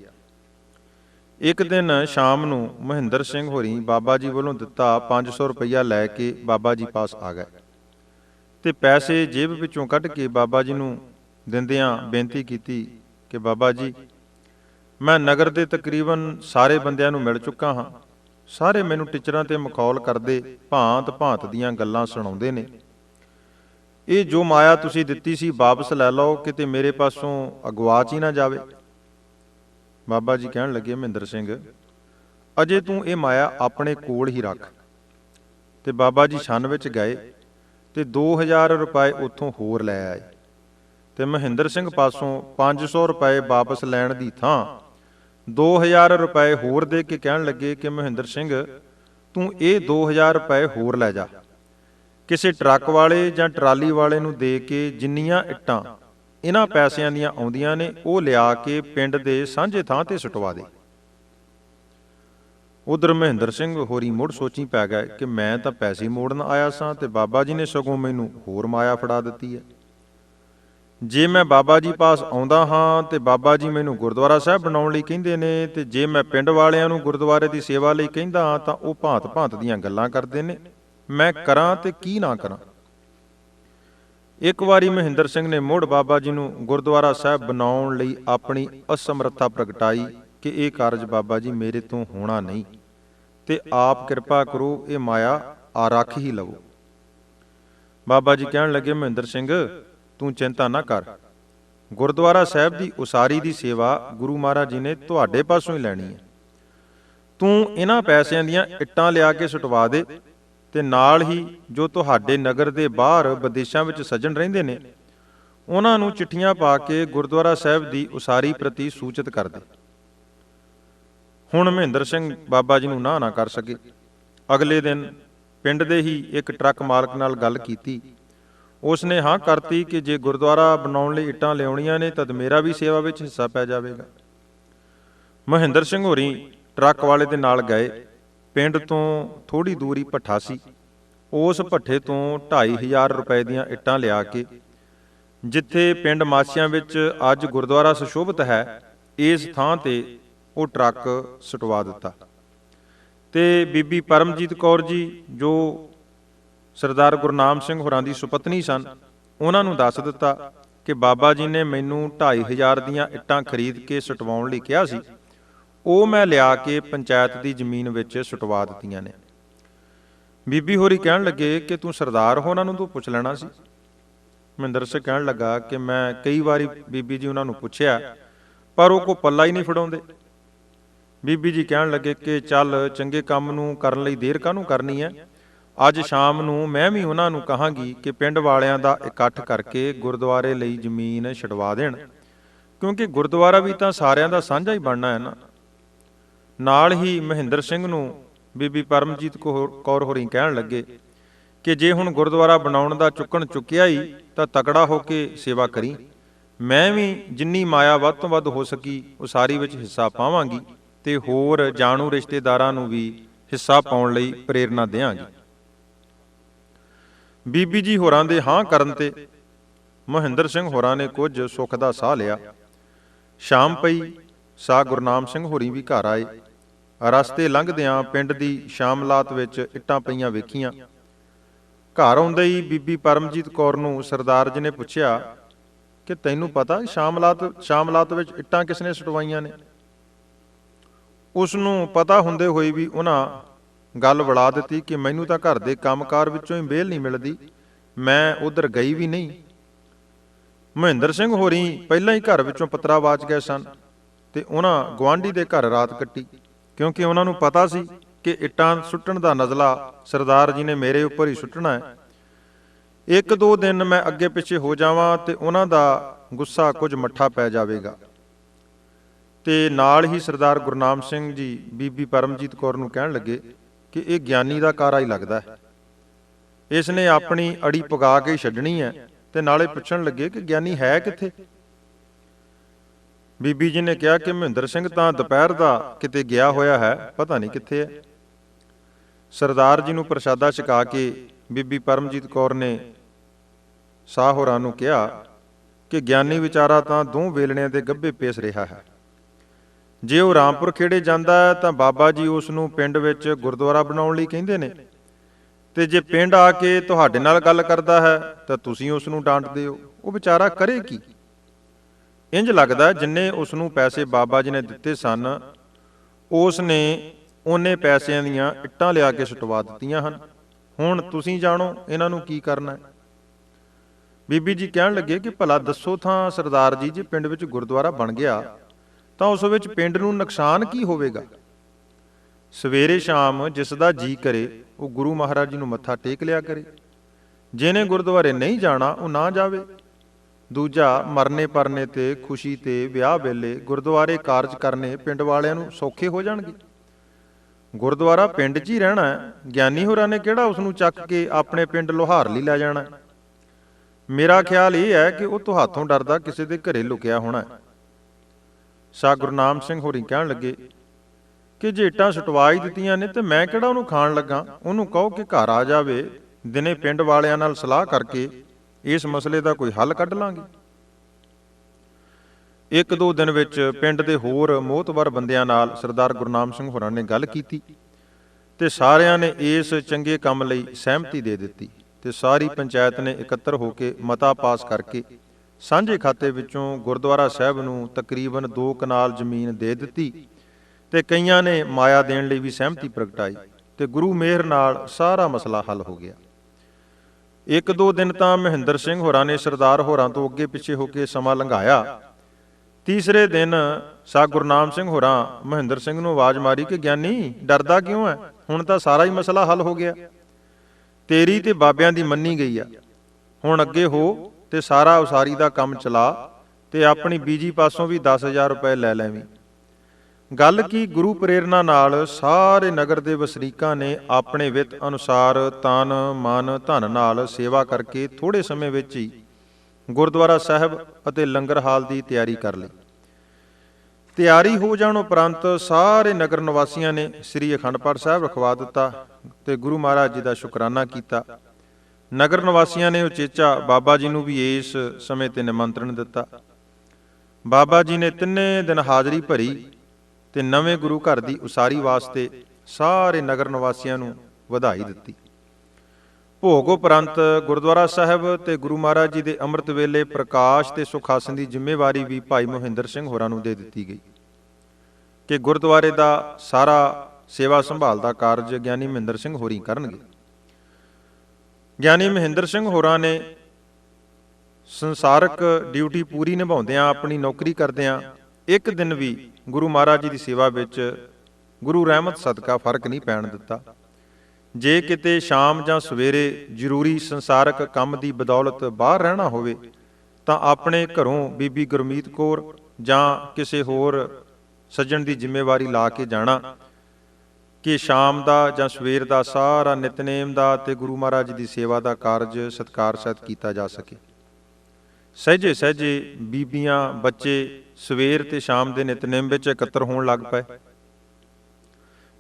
ਇੱਕ ਦਿਨ ਸ਼ਾਮ ਨੂੰ ਮਹਿੰਦਰ ਸਿੰਘ ਹੋਰੀ ਬਾਬਾ ਜੀ ਵੱਲੋਂ ਦਿੱਤਾ 500 ਰੁਪਇਆ ਲੈ ਕੇ ਬਾਬਾ ਜੀ ਪਾਸ ਆ ਗਏ ਤੇ ਪੈਸੇ ਜੇਬ ਵਿੱਚੋਂ ਕੱਢ ਕੇ ਬਾਬਾ ਜੀ ਨੂੰ ਦਿੰਦਿਆਂ ਬੇਨਤੀ ਕੀਤੀ ਕਿ ਬਾਬਾ ਜੀ, ਮੈਂ ਨਗਰ ਦੇ ਤਕਰੀਬਨ ਸਾਰੇ ਬੰਦਿਆਂ ਨੂੰ ਮਿਲ ਚੁੱਕਾ ਹਾਂ। ਸਾਰੇ ਮੈਨੂੰ ਟੀਚਰਾਂ ਤੇ ਮਖੌਲ ਕਰਦੇ ਭਾਂਤ ਭਾਂਤ ਦੀਆਂ ਗੱਲਾਂ ਸੁਣਾਉਂਦੇ ਨੇ। ਇਹ ਜੋ ਮਾਇਆ ਤੁਸੀਂ ਦਿੱਤੀ ਸੀ ਵਾਪਸ ਲੈ ਲਓ, ਕਿਤੇ ਮੇਰੇ ਪਾਸੋਂ ਅਗਵਾਚ ਹੀ ਨਾ ਜਾਵੇ। ਬਾਬਾ ਜੀ ਕਹਿਣ ਲੱਗੇ, ਮਹਿੰਦਰ ਸਿੰਘ, ਅਜੇ ਤੂੰ ਇਹ ਮਾਇਆ ਆਪਣੇ ਕੋਲ ਹੀ ਰੱਖ। ਤੇ ਬਾਬਾ ਜੀ ਛੰਨ ਵਿੱਚ ਗਏ ਤੇ 2000 ਰੁਪਏ ਉੱਥੋਂ ਹੋਰ ਲੈ ਆਏ। ਤੇ ਮਹਿੰਦਰ ਸਿੰਘ ਪਾਸੋਂ 500 ਰੁਪਏ ਵਾਪਸ ਲੈਣ ਦੀ ਥਾਂ 2000 ਰੁਪਏ ਹੋਰ ਦੇ ਕੇ ਕਹਿਣ ਲੱਗੇ ਕਿ, ਮਹਿੰਦਰ ਸਿੰਘ, ਤੂੰ ਇਹ 2000 ਰੁਪਏ ਹੋਰ ਲੈ ਜਾ। ਕਿਸੇ ਟਰੱਕ ਵਾਲੇ ਜਾਂ ਟਰਾਲੀ ਵਾਲੇ ਨੂੰ ਦੇ ਕੇ ਜਿੰਨੀਆਂ ਇੱਟਾਂ ਇਹਨਾਂ ਪੈਸਿਆਂ ਦੀਆਂ ਆਉਂਦੀਆਂ ਨੇ, ਉਹ ਲਿਆ ਕੇ ਪਿੰਡ ਦੇ ਸਾਂਝੇ ਥਾਂ ਤੇ ਸੁਟਵਾ ਦੇ। ਉਧਰ ਮਹਿੰਦਰ ਸਿੰਘ ਹੋਰੀ ਮੁੜ ਸੋਚੀ ਪੈ ਗਿਆ ਕਿ ਮੈਂ ਤਾਂ ਪੈਸੇ ਮੋੜਨ ਆਇਆ ਸਾਂ ਤੇ ਬਾਬਾ ਜੀ ਨੇ ਸਗੋਂ ਮੈਨੂੰ ਹੋਰ ਮਾਇਆ ਫੜਾ ਦਿੱਤੀ ਹੈ। ਜੇ ਮੈਂ ਬਾਬਾ ਜੀ ਪਾਸ ਆਉਂਦਾ ਹਾਂ ਤੇ ਬਾਬਾ ਜੀ ਮੈਨੂੰ ਗੁਰਦੁਆਰਾ ਸਾਹਿਬ ਬਣਾਉਣ ਲਈ ਕਹਿੰਦੇ ਨੇ ਤੇ ਜੇ ਮੈਂ ਪਿੰਡ ਵਾਲਿਆਂ ਨੂੰ ਗੁਰਦੁਆਰੇ ਦੀ ਸੇਵਾ ਲਈ ਕਹਿੰਦਾ ਹਾਂ ਤਾਂ ਉਹ ਭਾਂਤ-ਭਾਂਤ ਦੀਆਂ ਗੱਲਾਂ ਕਰਦੇ ਨੇ। ਮੈਂ ਕਰਾਂ ਤੇ ਕੀ ਨਾ ਕਰਾਂ। ਇੱਕ ਵਾਰੀ ਮਹਿੰਦਰ ਸਿੰਘ ਨੇ ਮੁੜ ਬਾਬਾ ਜੀ ਨੂੰ ਗੁਰਦੁਆਰਾ ਸਾਹਿਬ ਬਣਾਉਣ ਲਈ ਆਪਣੀ ਅਸਮਰੱਥਾ ਪ੍ਰਗਟਾਈ ਕਿ ਇਹ ਕਾਰਜ ਬਾਬਾ ਜੀ ਮੇਰੇ ਤੋਂ ਹੋਣਾ ਨਹੀਂ ਤੇ ਆਪ ਕਿਰਪਾ ਕਰੋ, ਇਹ ਮਾਇਆ ਆ ਰੱਖ ਹੀ ਲਵੋ। ਬਾਬਾ ਜੀ ਕਹਿਣ ਲੱਗੇ, ਮਹਿੰਦਰ ਸਿੰਘ, ਤੂੰ ਚਿੰਤਾ ਨਾ ਕਰ। ਗੁਰਦੁਆਰਾ ਸਾਹਿਬ ਦੀ ਉਸਾਰੀ ਦੀ ਸੇਵਾ ਗੁਰੂ ਮਹਾਰਾਜ ਜੀ ਨੇ ਤੁਹਾਡੇ ਪਾਸੋਂ ਹੀ ਲੈਣੀ ਹੈ। ਤੂੰ ਇਹਨਾਂ ਪੈਸਿਆਂ ਦੀਆਂ ਇੱਟਾਂ ਲਿਆ ਕੇ ਸੁਟਵਾ ਦੇ ਤੇ ਨਾਲ ਹੀ ਜੋ ਤੁਹਾਡੇ ਨਗਰ ਦੇ ਬਾਹਰ ਵਿਦੇਸ਼ਾਂ ਵਿੱਚ ਸੱਜਣ ਰਹਿੰਦੇ ਨੇ, ਉਹਨਾਂ ਨੂੰ ਚਿੱਠੀਆਂ ਪਾ ਕੇ ਗੁਰਦੁਆਰਾ ਸਾਹਿਬ ਦੀ ਉਸਾਰੀ ਪ੍ਰਤੀ ਸੂਚਿਤ ਕਰ ਦੇ। ਹੁਣ ਮਹਿੰਦਰ ਸਿੰਘ ਬਾਬਾ ਜੀ ਨੂੰ ਨਾ ਨਾ ਕਰ ਸਕੇ। ਅਗਲੇ ਦਿਨ ਪਿੰਡ ਦੇ ਹੀ ਇੱਕ ਟਰੱਕ ਮਾਲਕ ਨਾਲ ਗੱਲ ਕੀਤੀ। ਉਸ ਨੇ ਹਾਂ ਕਰਤੀ ਕਿ ਜੇ ਗੁਰਦੁਆਰਾ ਬਣਾਉਣ ਲਈ ਇੱਟਾਂ ਲਿਆਉਣੀਆਂ ਨੇ, ਤਦ ਮੇਰਾ ਵੀ ਸੇਵਾ ਵਿੱਚ ਹਿੱਸਾ ਪੈ ਜਾਵੇਗਾ। ਮਹਿੰਦਰ ਸਿੰਘ ਹੋਰੀ ਟਰੱਕ ਵਾਲੇ ਦੇ ਨਾਲ ਗਏ। ਪਿੰਡ ਤੋਂ ਥੋੜੀ ਦੂਰੀ ਭੱਠਾ ਸੀ। ਉਸ ਭੱਠੇ ਤੋਂ 2500 ਰੁਪਏ ਦੀਆਂ ਇੱਟਾਂ ਲਿਆ ਕੇ, ਜਿੱਥੇ ਪਿੰਡ ਮਾਸੀਆਂ ਵਿੱਚ ਅੱਜ ਗੁਰਦੁਆਰਾ ਸੁਸ਼ੋਭਿਤ ਹੈ, ਇਸ ਥਾਂ ਤੇ ਉਹ ਟਰੱਕ ਸਟਵਾ ਦਿੱਤਾ। ਤੇ ਬੀਬੀ ਪਰਮਜੀਤ ਕੌਰ ਜੀ, ਜੋ ਸਰਦਾਰ ਗੁਰਨਾਮ ਸਿੰਘ ਹੋਰਾਂ ਦੀ ਸੁਪਤਨੀ ਸਨ, ਉਹਨਾਂ ਨੂੰ ਦੱਸ ਦਿੱਤਾ ਕਿ ਬਾਬਾ ਜੀ ਨੇ ਮੈਨੂੰ 2500 ਦੀਆਂ ਇੱਟਾਂ ਖਰੀਦ ਕੇ ਸਟਵਾਉਣ ਲਈ ਕਿਹਾ ਸੀ। ਉਹ ਮੈਂ ਲਿਆ ਕੇ ਪੰਚਾਇਤ ਦੀ ਜ਼ਮੀਨ ਵਿੱਚ ਸੁਟਵਾ ਦਿੱਤੀਆਂ ਨੇ। ਬੀਬੀ ਹੋਰੀ ਕਹਿਣ ਲੱਗੇ ਕਿ ਤੂੰ ਸਰਦਾਰ ਹੋ ਉਹਨਾਂ ਨੂੰ ਤੂੰ ਪੁੱਛ ਲੈਣਾ ਸੀ। ਮਹਿੰਦਰ ਸਿੰਘ ਕਹਿਣ ਲੱਗਾ ਕਿ ਮੈਂ ਕਈ ਵਾਰੀ ਬੀਬੀ ਜੀ ਉਹਨਾਂ ਨੂੰ ਪੁੱਛਿਆ, ਪਰ ਉਹ ਕੋ ਪੱਲਾ ਹੀ ਨਹੀਂ ਫੜਾਉਂਦੇ। ਬੀਬੀ ਜੀ ਕਹਿਣ ਲੱਗੇ ਕਿ ਚੱਲ ਚੰਗੇ ਕੰਮ ਨੂੰ ਕਰਨ ਲਈ ਦੇਰ ਕਾਹਨੂੰ ਕਰਨੀ ਹੈ? ਅੱਜ ਸ਼ਾਮ ਨੂੰ ਮੈਂ ਵੀ ਉਹਨਾਂ ਨੂੰ ਕਹਾਂਗੀ ਕਿ ਪਿੰਡ ਵਾਲਿਆਂ ਦਾ ਇਕੱਠ ਕਰਕੇ ਗੁਰਦੁਆਰੇ ਲਈ ਜ਼ਮੀਨ ਛਡਵਾ ਦੇਣ, ਕਿਉਂਕਿ ਗੁਰਦੁਆਰਾ ਵੀ ਤਾਂ ਸਾਰਿਆਂ ਦਾ ਸਾਂਝਾ ਹੀ ਬਣਨਾ ਹੈ ਨਾ। ਨਾਲ ਹੀ ਮਹਿੰਦਰ ਸਿੰਘ ਨੂੰ ਬੀਬੀ ਪਰਮਜੀਤ ਕੌਰ ਕੌਰ ਹੋਰੀ ਕਹਿਣ ਲੱਗੇ ਕਿ ਜੇ ਹੁਣ ਗੁਰਦੁਆਰਾ ਬਣਾਉਣ ਦਾ ਚੁੱਕਣ ਚੁੱਕਿਆ ਹੀ ਤਾਂ ਤਕੜਾ ਹੋ ਕੇ ਸੇਵਾ ਕਰੀ। ਮੈਂ ਵੀ ਜਿੰਨੀ ਮਾਇਆ ਵੱਧ ਤੋਂ ਵੱਧ ਹੋ ਸਕੀ, ਉਸਾਰੀ ਵਿੱਚ ਹਿੱਸਾ ਪਾਵਾਂਗੀ ਤੇ ਹੋਰ ਜਾਣੂ ਰਿਸ਼ਤੇਦਾਰਾਂ ਨੂੰ ਵੀ ਹਿੱਸਾ ਪਾਉਣ ਲਈ ਪ੍ਰੇਰਣਾ ਦੇਵਾਂਗੀ ਬੀਬੀ ਜੀ ਹੋਰਾਂ ਦੇ ਹਾਂ ਕਰਨ ਤੇ ਮਹਿੰਦਰ ਸਿੰਘ ਹੋਰਾਂ ਨੇ ਕੁਝ ਸੁੱਖ ਦਾ ਸਾਹ ਲਿਆ। ਸ਼ਾਮ ਪਈ ਸਾ ਗੁਰਨਾਮ ਸਿੰਘ ਹੋਰੀ ਵੀ ਘਰ ਆਏ। ਰਸਤੇ ਲੰਘਦਿਆਂ ਪਿੰਡ ਦੀ ਸ਼ਾਮਲਾਤ ਵਿੱਚ ਇੱਟਾਂ ਪਈਆਂ ਵੇਖੀਆਂ। ਘਰ ਆਉਂਦੇ ਹੀ ਬੀਬੀ ਪਰਮਜੀਤ ਕੌਰ ਨੂੰ ਸਰਦਾਰ ਜੀ ਨੇ ਪੁੱਛਿਆ ਕਿ ਤੈਨੂੰ ਪਤਾ ਸ਼ਾਮਲਾਤ ਸ਼ਾਮਲਾਤ ਵਿੱਚ ਇੱਟਾਂ ਕਿਸਨੇ ਸਟਵਾਈਆਂ ਨੇ? ਉਸ ਨੂੰ ਪਤਾ ਹੁੰਦੇ ਹੋਏ ਵੀ ਉਹਨਾਂ ਗੱਲ ਵੜਾ ਦਿੱਤੀ ਕਿ ਮੈਨੂੰ ਤਾਂ ਘਰ ਦੇ ਕੰਮਕਾਰ ਵਿੱਚੋਂ ਹੀ ਵਿਹਲ ਨਹੀਂ ਮਿਲਦੀ, ਮੈਂ ਉਧਰ ਗਈ ਵੀ ਨਹੀਂ। ਮਹਿੰਦਰ ਸਿੰਘ ਹੋਰੀ ਪਹਿਲਾਂ ਹੀ ਘਰ ਵਿੱਚੋਂ ਪਤਰਾ ਵਾਚ ਗਏ ਸਨ। ਤੇ ਉਹਨਾਂ ਗਵਾਂਢੀ ਦੇ ਘਰ ਰਾਤ ਕੱਟੀ, ਕਿਉਂਕਿ ਉਹਨਾਂ ਨੂੰ ਪਤਾ ਸੀ ਕਿ ਇੱਟਾਂ ਸੁੱਟਣ ਦਾ ਨਜ਼ਲਾ ਸਰਦਾਰ ਜੀ ਨੇ ਮੇਰੇ ਉੱਪਰ ਹੀ ਸੁੱਟਣਾ ਹੈ। ਇੱਕ ਦੋ ਦਿਨ ਮੈਂ ਅੱਗੇ ਪਿੱਛੇ ਹੋ ਜਾਵਾਂ ਤੇ ਉਹਨਾਂ ਦਾ ਗੁੱਸਾ ਕੁਝ ਮੱਠਾ ਪੈ ਜਾਵੇਗਾ। ਤੇ ਨਾਲ ਹੀ ਸਰਦਾਰ ਗੁਰਨਾਮ ਸਿੰਘ ਜੀ, ਬੀਬੀ ਪਰਮਜੀਤ ਕੌਰ ਨੂੰ ਕਹਿਣ ਲੱਗੇ ਕਿ ਇਹ ਗਿਆਨੀ ਦਾ ਕਾਰਾ ਹੀ ਲੱਗਦਾ ਹੈ। ਇਸ ਨੇ ਆਪਣੀ ਅੜੀ ਪਗਾ ਕੇ ਛੱਡਣੀ ਹੈ ਤੇ ਨਾਲੇ ਪੁੱਛਣ ਲੱਗੇ ਕਿ ਗਿਆਨੀ ਹੈ ਕਿੱਥੇ? ਬੀਬੀ ਜੀ ਨੇ ਕਿਹਾ ਕਿ ਮਹਿੰਦਰ ਸਿੰਘ ਤਾਂ ਦੁਪਹਿਰ ਦਾ ਕਿਤੇ ਗਿਆ ਹੋਇਆ ਹੈ, ਪਤਾ ਨਹੀਂ ਕਿੱਥੇ ਹੈ। ਸਰਦਾਰ ਜੀ ਨੂੰ ਪ੍ਰਸ਼ਾਦਾ ਛਕਾ ਕੇ ਬੀਬੀ ਪਰਮਜੀਤ ਕੌਰ ਨੇ ਸਾਹ ਹੋਰਾਂ ਨੂੰ ਕਿਹਾ ਕਿ ਗਿਆਨੀ ਵਿਚਾਰਾ ਤਾਂ ਦੋ ਵੇਲਣਿਆਂ ਦੇ ਗੱਭੇ ਪੇਸ ਰਿਹਾ ਹੈ। ਜੇ ਉਹ ਰਾਮਪੁਰ ਖੇੜੇ ਜਾਂਦਾ ਹੈ ਤਾਂ ਬਾਬਾ ਜੀ ਉਸ ਨੂੰ ਪਿੰਡ ਵਿੱਚ ਗੁਰਦੁਆਰਾ ਬਣਾਉਣ ਲਈ ਕਹਿੰਦੇ ਨੇ। ਤੇ ਜੇ ਪਿੰਡ ਆ ਕੇ ਤੁਹਾਡੇ ਨਾਲ ਗੱਲ ਕਰਦਾ ਹੈ ਤਾਂ ਤੁਸੀਂ ਉਸ ਨੂੰ ਡਾਂਟਦੇ ਹੋ ਉਹ ਵਿਚਾਰਾ ਕਰੇ ਕੀ? ਇੰਜ ਲੱਗਦਾ ਜਿੰਨੇ ਉਸ ਨੂੰ ਪੈਸੇ ਬਾਬਾ ਜੀ ਨੇ ਦਿੱਤੇ ਸਨ ਉਸ ਨੇ ਉਹਨੇ ਪੈਸਿਆਂ ਦੀਆਂ ਇੱਟਾਂ ਲਿਆ ਕੇ ਸਟਵਾ ਦਿੱਤੀਆਂ ਹਨ। ਹੁਣ ਤੁਸੀਂ ਜਾਣੋ ਇਹਨਾਂ ਨੂੰ ਕੀ ਕਰਨਾ ਹੈ। ਬੀਬੀ ਜੀ ਕਹਿਣ ਲੱਗੇ ਕਿ ਭਲਾ ਦੱਸੋ ਥਾਂ ਸਰਦਾਰ ਜੀ, ਜੇ ਪਿੰਡ ਵਿੱਚ ਗੁਰਦੁਆਰਾ ਬਣ ਗਿਆ, ਤਾਂ ਉਸ ਵਿੱਚ ਪਿੰਡ ਨੂੰ ਨੁਕਸਾਨ ਕੀ ਹੋਵੇਗਾ? ਸਵੇਰੇ ਸ਼ਾਮ ਜਿਸ ਦਾ ਜੀ ਕਰੇ, ਉਹ ਗੁਰੂ ਮਹਾਰਾਜ ਜੀ ਨੂੰ ਮੱਥਾ ਟੇਕ ਲਿਆ ਕਰੇ। ਜਿਹਨੇ ਗੁਰਦੁਆਰੇ ਨਹੀਂ ਜਾਣਾ, ਉਹ ਨਾ ਜਾਵੇ। ਦੂਜਾ ਮਰਨੇ ਪਰਨੇ ਤੇ, ਖੁਸ਼ੀ ਤੇ ਵਿਆਹ ਵੇਲੇ ਗੁਰਦੁਆਰੇ ਕਾਰਜ ਕਰਨੇ ਪਿੰਡ ਵਾਲਿਆਂ ਨੂੰ ਸੌਖੇ ਹੋ ਜਾਣਗੇ। ਗੁਰਦੁਆਰਾ ਪਿੰਡ 'ਚ ਹੀ ਰਹਿਣਾ ਹੈ। ਗਿਆਨੀ ਹੋਰਾਂ ਨੇ ਕਿਹੜਾ ਉਸ ਨੂੰ ਚੱਕ ਕੇ ਆਪਣੇ ਪਿੰਡ ਲੋਹਾਰ ਲਈ ਲੈ ਜਾਣਾ ਮੇਰਾ ਖਿਆਲ ਇਹ ਹੈ ਕਿ ਉਹ ਤੋਂ ਹੱਥੋਂ ਡਰਦਾ ਕਿਸੇ ਦੇ ਘਰੇ ਲੁਕਿਆ ਹੋਣਾ ਹੈ। ਸਾ ਗੁਰਨਾਮ ਸਿੰਘ ਹੋਰੀ ਕਹਿਣ ਲੱਗੇ, ਕਿ ਜੇਟਾਂ ਇੱਟਾਂ ਦਿੱਤੀਆਂ ਨੇ ਤੇ ਮੈਂ ਕਿਹੜਾ ਉਹਨੂੰ ਖਾਣ ਲੱਗਾ? ਉਹਨੂੰ ਕਹੋ ਕਿ ਘਰ ਆ ਜਾਵੇ। ਦਿਨੇ ਪਿੰਡ ਵਾਲਿਆਂ ਨਾਲ ਸਲਾਹ ਕਰਕੇ ਇਸ ਮਸਲੇ ਦਾ ਕੋਈ ਹੱਲ ਕੱਢ ਲਾਂਗੇ। ਇੱਕ ਦੋ ਦਿਨ ਵਿੱਚ ਪਿੰਡ ਦੇ ਹੋਰ ਮੋਹਤਵਰ ਬੰਦਿਆਂ ਨਾਲ ਸਰਦਾਰ ਗੁਰਨਾਮ ਸਿੰਘ ਹੋਰਾਂ ਨੇ ਗੱਲ ਕੀਤੀ ਤੇ ਸਾਰਿਆਂ ਨੇ ਇਸ ਚੰਗੇ ਕੰਮ ਲਈ ਸਹਿਮਤੀ ਦੇ ਦਿੱਤੀ ਤੇ ਸਾਰੀ ਪੰਚਾਇਤ ਨੇ ਇਕੱਤਰ ਹੋ ਕੇ ਮਤਾ ਪਾਸ ਕਰਕੇ ਸਾਂਝੇ ਖਾਤੇ ਵਿੱਚੋਂ ਗੁਰਦੁਆਰਾ ਸਾਹਿਬ ਨੂੰ ਤਕਰੀਬਨ 2 ਕਨਾਲ ਜ਼ਮੀਨ ਦੇ ਦਿੱਤੀ ਤੇ ਕਈਆਂ ਨੇ ਮਾਇਆ ਦੇਣ ਲਈ ਵੀ ਸਹਿਮਤੀ ਪ੍ਰਗਟਾਈ ਤੇ ਗੁਰੂ ਮਿਹਰ ਨਾਲ ਸਾਰਾ ਮਸਲਾ ਹੱਲ ਹੋ ਗਿਆ। ਇੱਕ ਦੋ ਦਿਨ ਤਾਂ ਮਹਿੰਦਰ ਸਿੰਘ ਹੋਰਾਂ ਨੇ ਸਰਦਾਰ ਹੋਰਾਂ ਤੋਂ ਅੱਗੇ ਪਿੱਛੇ ਹੋ ਕੇ ਸਮਾਂ ਲੰਘਾਇਆ। ਤੀਸਰੇ ਦਿਨ ਸਾ ਗੁਰਨਾਮ ਸਿੰਘ ਹੋਰਾਂ ਮਹਿੰਦਰ ਸਿੰਘ ਨੂੰ ਆਵਾਜ਼ ਮਾਰੀ ਕਿ ਗਿਆਨੀ, ਡਰਦਾ ਕਿਉਂ ਹੈ ਹੁਣ ਤਾਂ ਸਾਰਾ ਹੀ ਮਸਲਾ ਹੱਲ ਹੋ ਗਿਆ। ਤੇਰੀ ਤੇ ਬਾਬਿਆਂ ਦੀ ਮੰਨੀ ਗਈ ਆ। ਹੁਣ ਅੱਗੇ ਹੋ ਤੇ ਸਾਰਾ ਉਸਾਰੀ ਦਾ ਕੰਮ ਚਲਾ ਤੇ ਆਪਣੀ ਬੀਜੀ ਪਾਸੋਂ ਵੀ 10000 ਰੁਪਏ ਲੈ ਲੈਵੀਂ। ਗੱਲ ਕੀ ਗੁਰੂ ਪ੍ਰੇਰਣਾ ਨਾਲ ਸਾਰੇ ਨਗਰ ਦੇ ਵਸਨੀਕਾਂ ਨੇ ਆਪਣੇ ਵਿੱਤ ਅਨੁਸਾਰ ਤਨ, ਮਨ, ਧਨ ਨਾਲ ਸੇਵਾ ਕਰਕੇ ਥੋੜੇ ਸਮੇਂ ਵਿੱਚ ਹੀ ਗੁਰਦੁਆਰਾ ਸਾਹਿਬ ਅਤੇ ਲੰਗਰ ਹਾਲ ਦੀ ਤਿਆਰੀ ਕਰ ਲਈ। ਤਿਆਰੀ ਹੋ ਜਾਣ ਉਪਰੰਤ ਸਾਰੇ ਨਗਰ ਨਿਵਾਸੀਆਂ ਨੇ ਸ੍ਰੀ ਅਖੰਡ ਪਾਠ ਸਾਹਿਬ ਰਖਵਾ ਦਿੱਤਾ ਤੇ ਗੁਰੂ ਮਹਾਰਾਜ ਜੀ ਦਾ ਸ਼ੁਕਰਾਨਾ ਕੀਤਾ। ਨਗਰ ਨਿਵਾਸੀਆਂ ਨੇ ਉਚੇਚਾ ਬਾਬਾ ਜੀ ਨੂੰ ਵੀ ਇਸ ਸਮੇਂ ਤੇ ਨਿਮੰਤਰਣ ਦਿੱਤਾ। ਬਾਬਾ ਜੀ ਨੇ ਤਿੰਨੇ ਦਿਨ ਹਾਜ਼ਰੀ ਭਰੀ ਤੇ ਨਵੇਂ ਗੁਰੂ ਘਰ ਦੀ ਉਸਾਰੀ ਵਾਸਤੇ ਸਾਰੇ ਨਗਰ ਨਿਵਾਸੀਆਂ ਨੂੰ ਵਧਾਈ ਦਿੱਤੀ। ਭੋਗ ਉਪਰੰਤ ਗੁਰਦੁਆਰਾ ਸਾਹਿਬ ਤੇ ਗੁਰੂ ਮਹਾਰਾਜ ਜੀ ਦੇ ਅੰਮ੍ਰਿਤ ਵੇਲੇ ਪ੍ਰਕਾਸ਼ ਤੇ ਸੁਖਾਸਨ ਦੀ ਜ਼ਿੰਮੇਵਾਰੀ ਵੀ ਭਾਈ ਮੋਹਿੰਦਰ ਸਿੰਘ ਹੋਰਾਂ ਨੂੰ ਦੇ ਦਿੱਤੀ ਗਈ ਕਿ ਗੁਰਦੁਆਰੇ ਦਾ ਸਾਰਾ ਸੇਵਾ ਸੰਭਾਲ ਦਾ ਕਾਰਜ ਗਿਆਨੀ ਮਹਿੰਦਰ ਸਿੰਘ ਹੋਰੀ ਕਰਨਗੇ। ਗਿਆਨੀ ਮਹਿੰਦਰ ਸਿੰਘ ਹੋਰਾਂ ਨੇ ਸੰਸਾਰਕ ਡਿਊਟੀ ਪੂਰੀ ਨਿਭਾਉਂਦਿਆਂ ਆਪਣੀ ਨੌਕਰੀ ਕਰਦਿਆਂ ਇੱਕ ਦਿਨ ਵੀ ਗੁਰੂ ਮਹਾਰਾਜ ਜੀ ਦੀ ਸੇਵਾ ਵਿੱਚ ਗੁਰੂ ਰਹਿਮਤ ਸਦਕਾ ਫ਼ਰਕ ਨਹੀਂ ਪੈਣ ਦਿੱਤਾ। ਜੇ ਕਿਤੇ ਸ਼ਾਮ ਜਾਂ ਸਵੇਰੇ ਜ਼ਰੂਰੀ ਸੰਸਾਰਕ ਕੰਮ ਦੀ ਬਦੌਲਤ ਬਾਹਰ ਰਹਿਣਾ ਹੋਵੇ, ਤਾਂ ਆਪਣੇ ਘਰੋਂ ਬੀਬੀ ਗੁਰਮੀਤ ਕੌਰ ਜਾਂ ਕਿਸੇ ਹੋਰ ਸੱਜਣ ਦੀ ਜ਼ਿੰਮੇਵਾਰੀ ਲਾ ਕੇ ਜਾਣਾ, ਕਿ ਸ਼ਾਮ ਦਾ ਜਾਂ ਸਵੇਰ ਦਾ ਸਾਰਾ ਨਿਤਨੇਮ ਦਾ ਤੇ ਗੁਰੂ ਮਹਾਰਾਜ ਦੀ ਸੇਵਾ ਦਾ ਕਾਰਜ ਸਤਕਾਰ ਸਹਿਤ ਕੀਤਾ ਜਾ ਸਕੇ। ਸਹਜੇ ਸਹਜੇ ਬੀਬੀਆਂ, ਬੱਚੇ ਸਵੇਰ ਤੇ ਸ਼ਾਮ ਦੇ ਨਿਤਨੇਮ ਵਿੱਚ ਇਕੱਤਰ ਹੋਣ ਲੱਗ ਪਏ।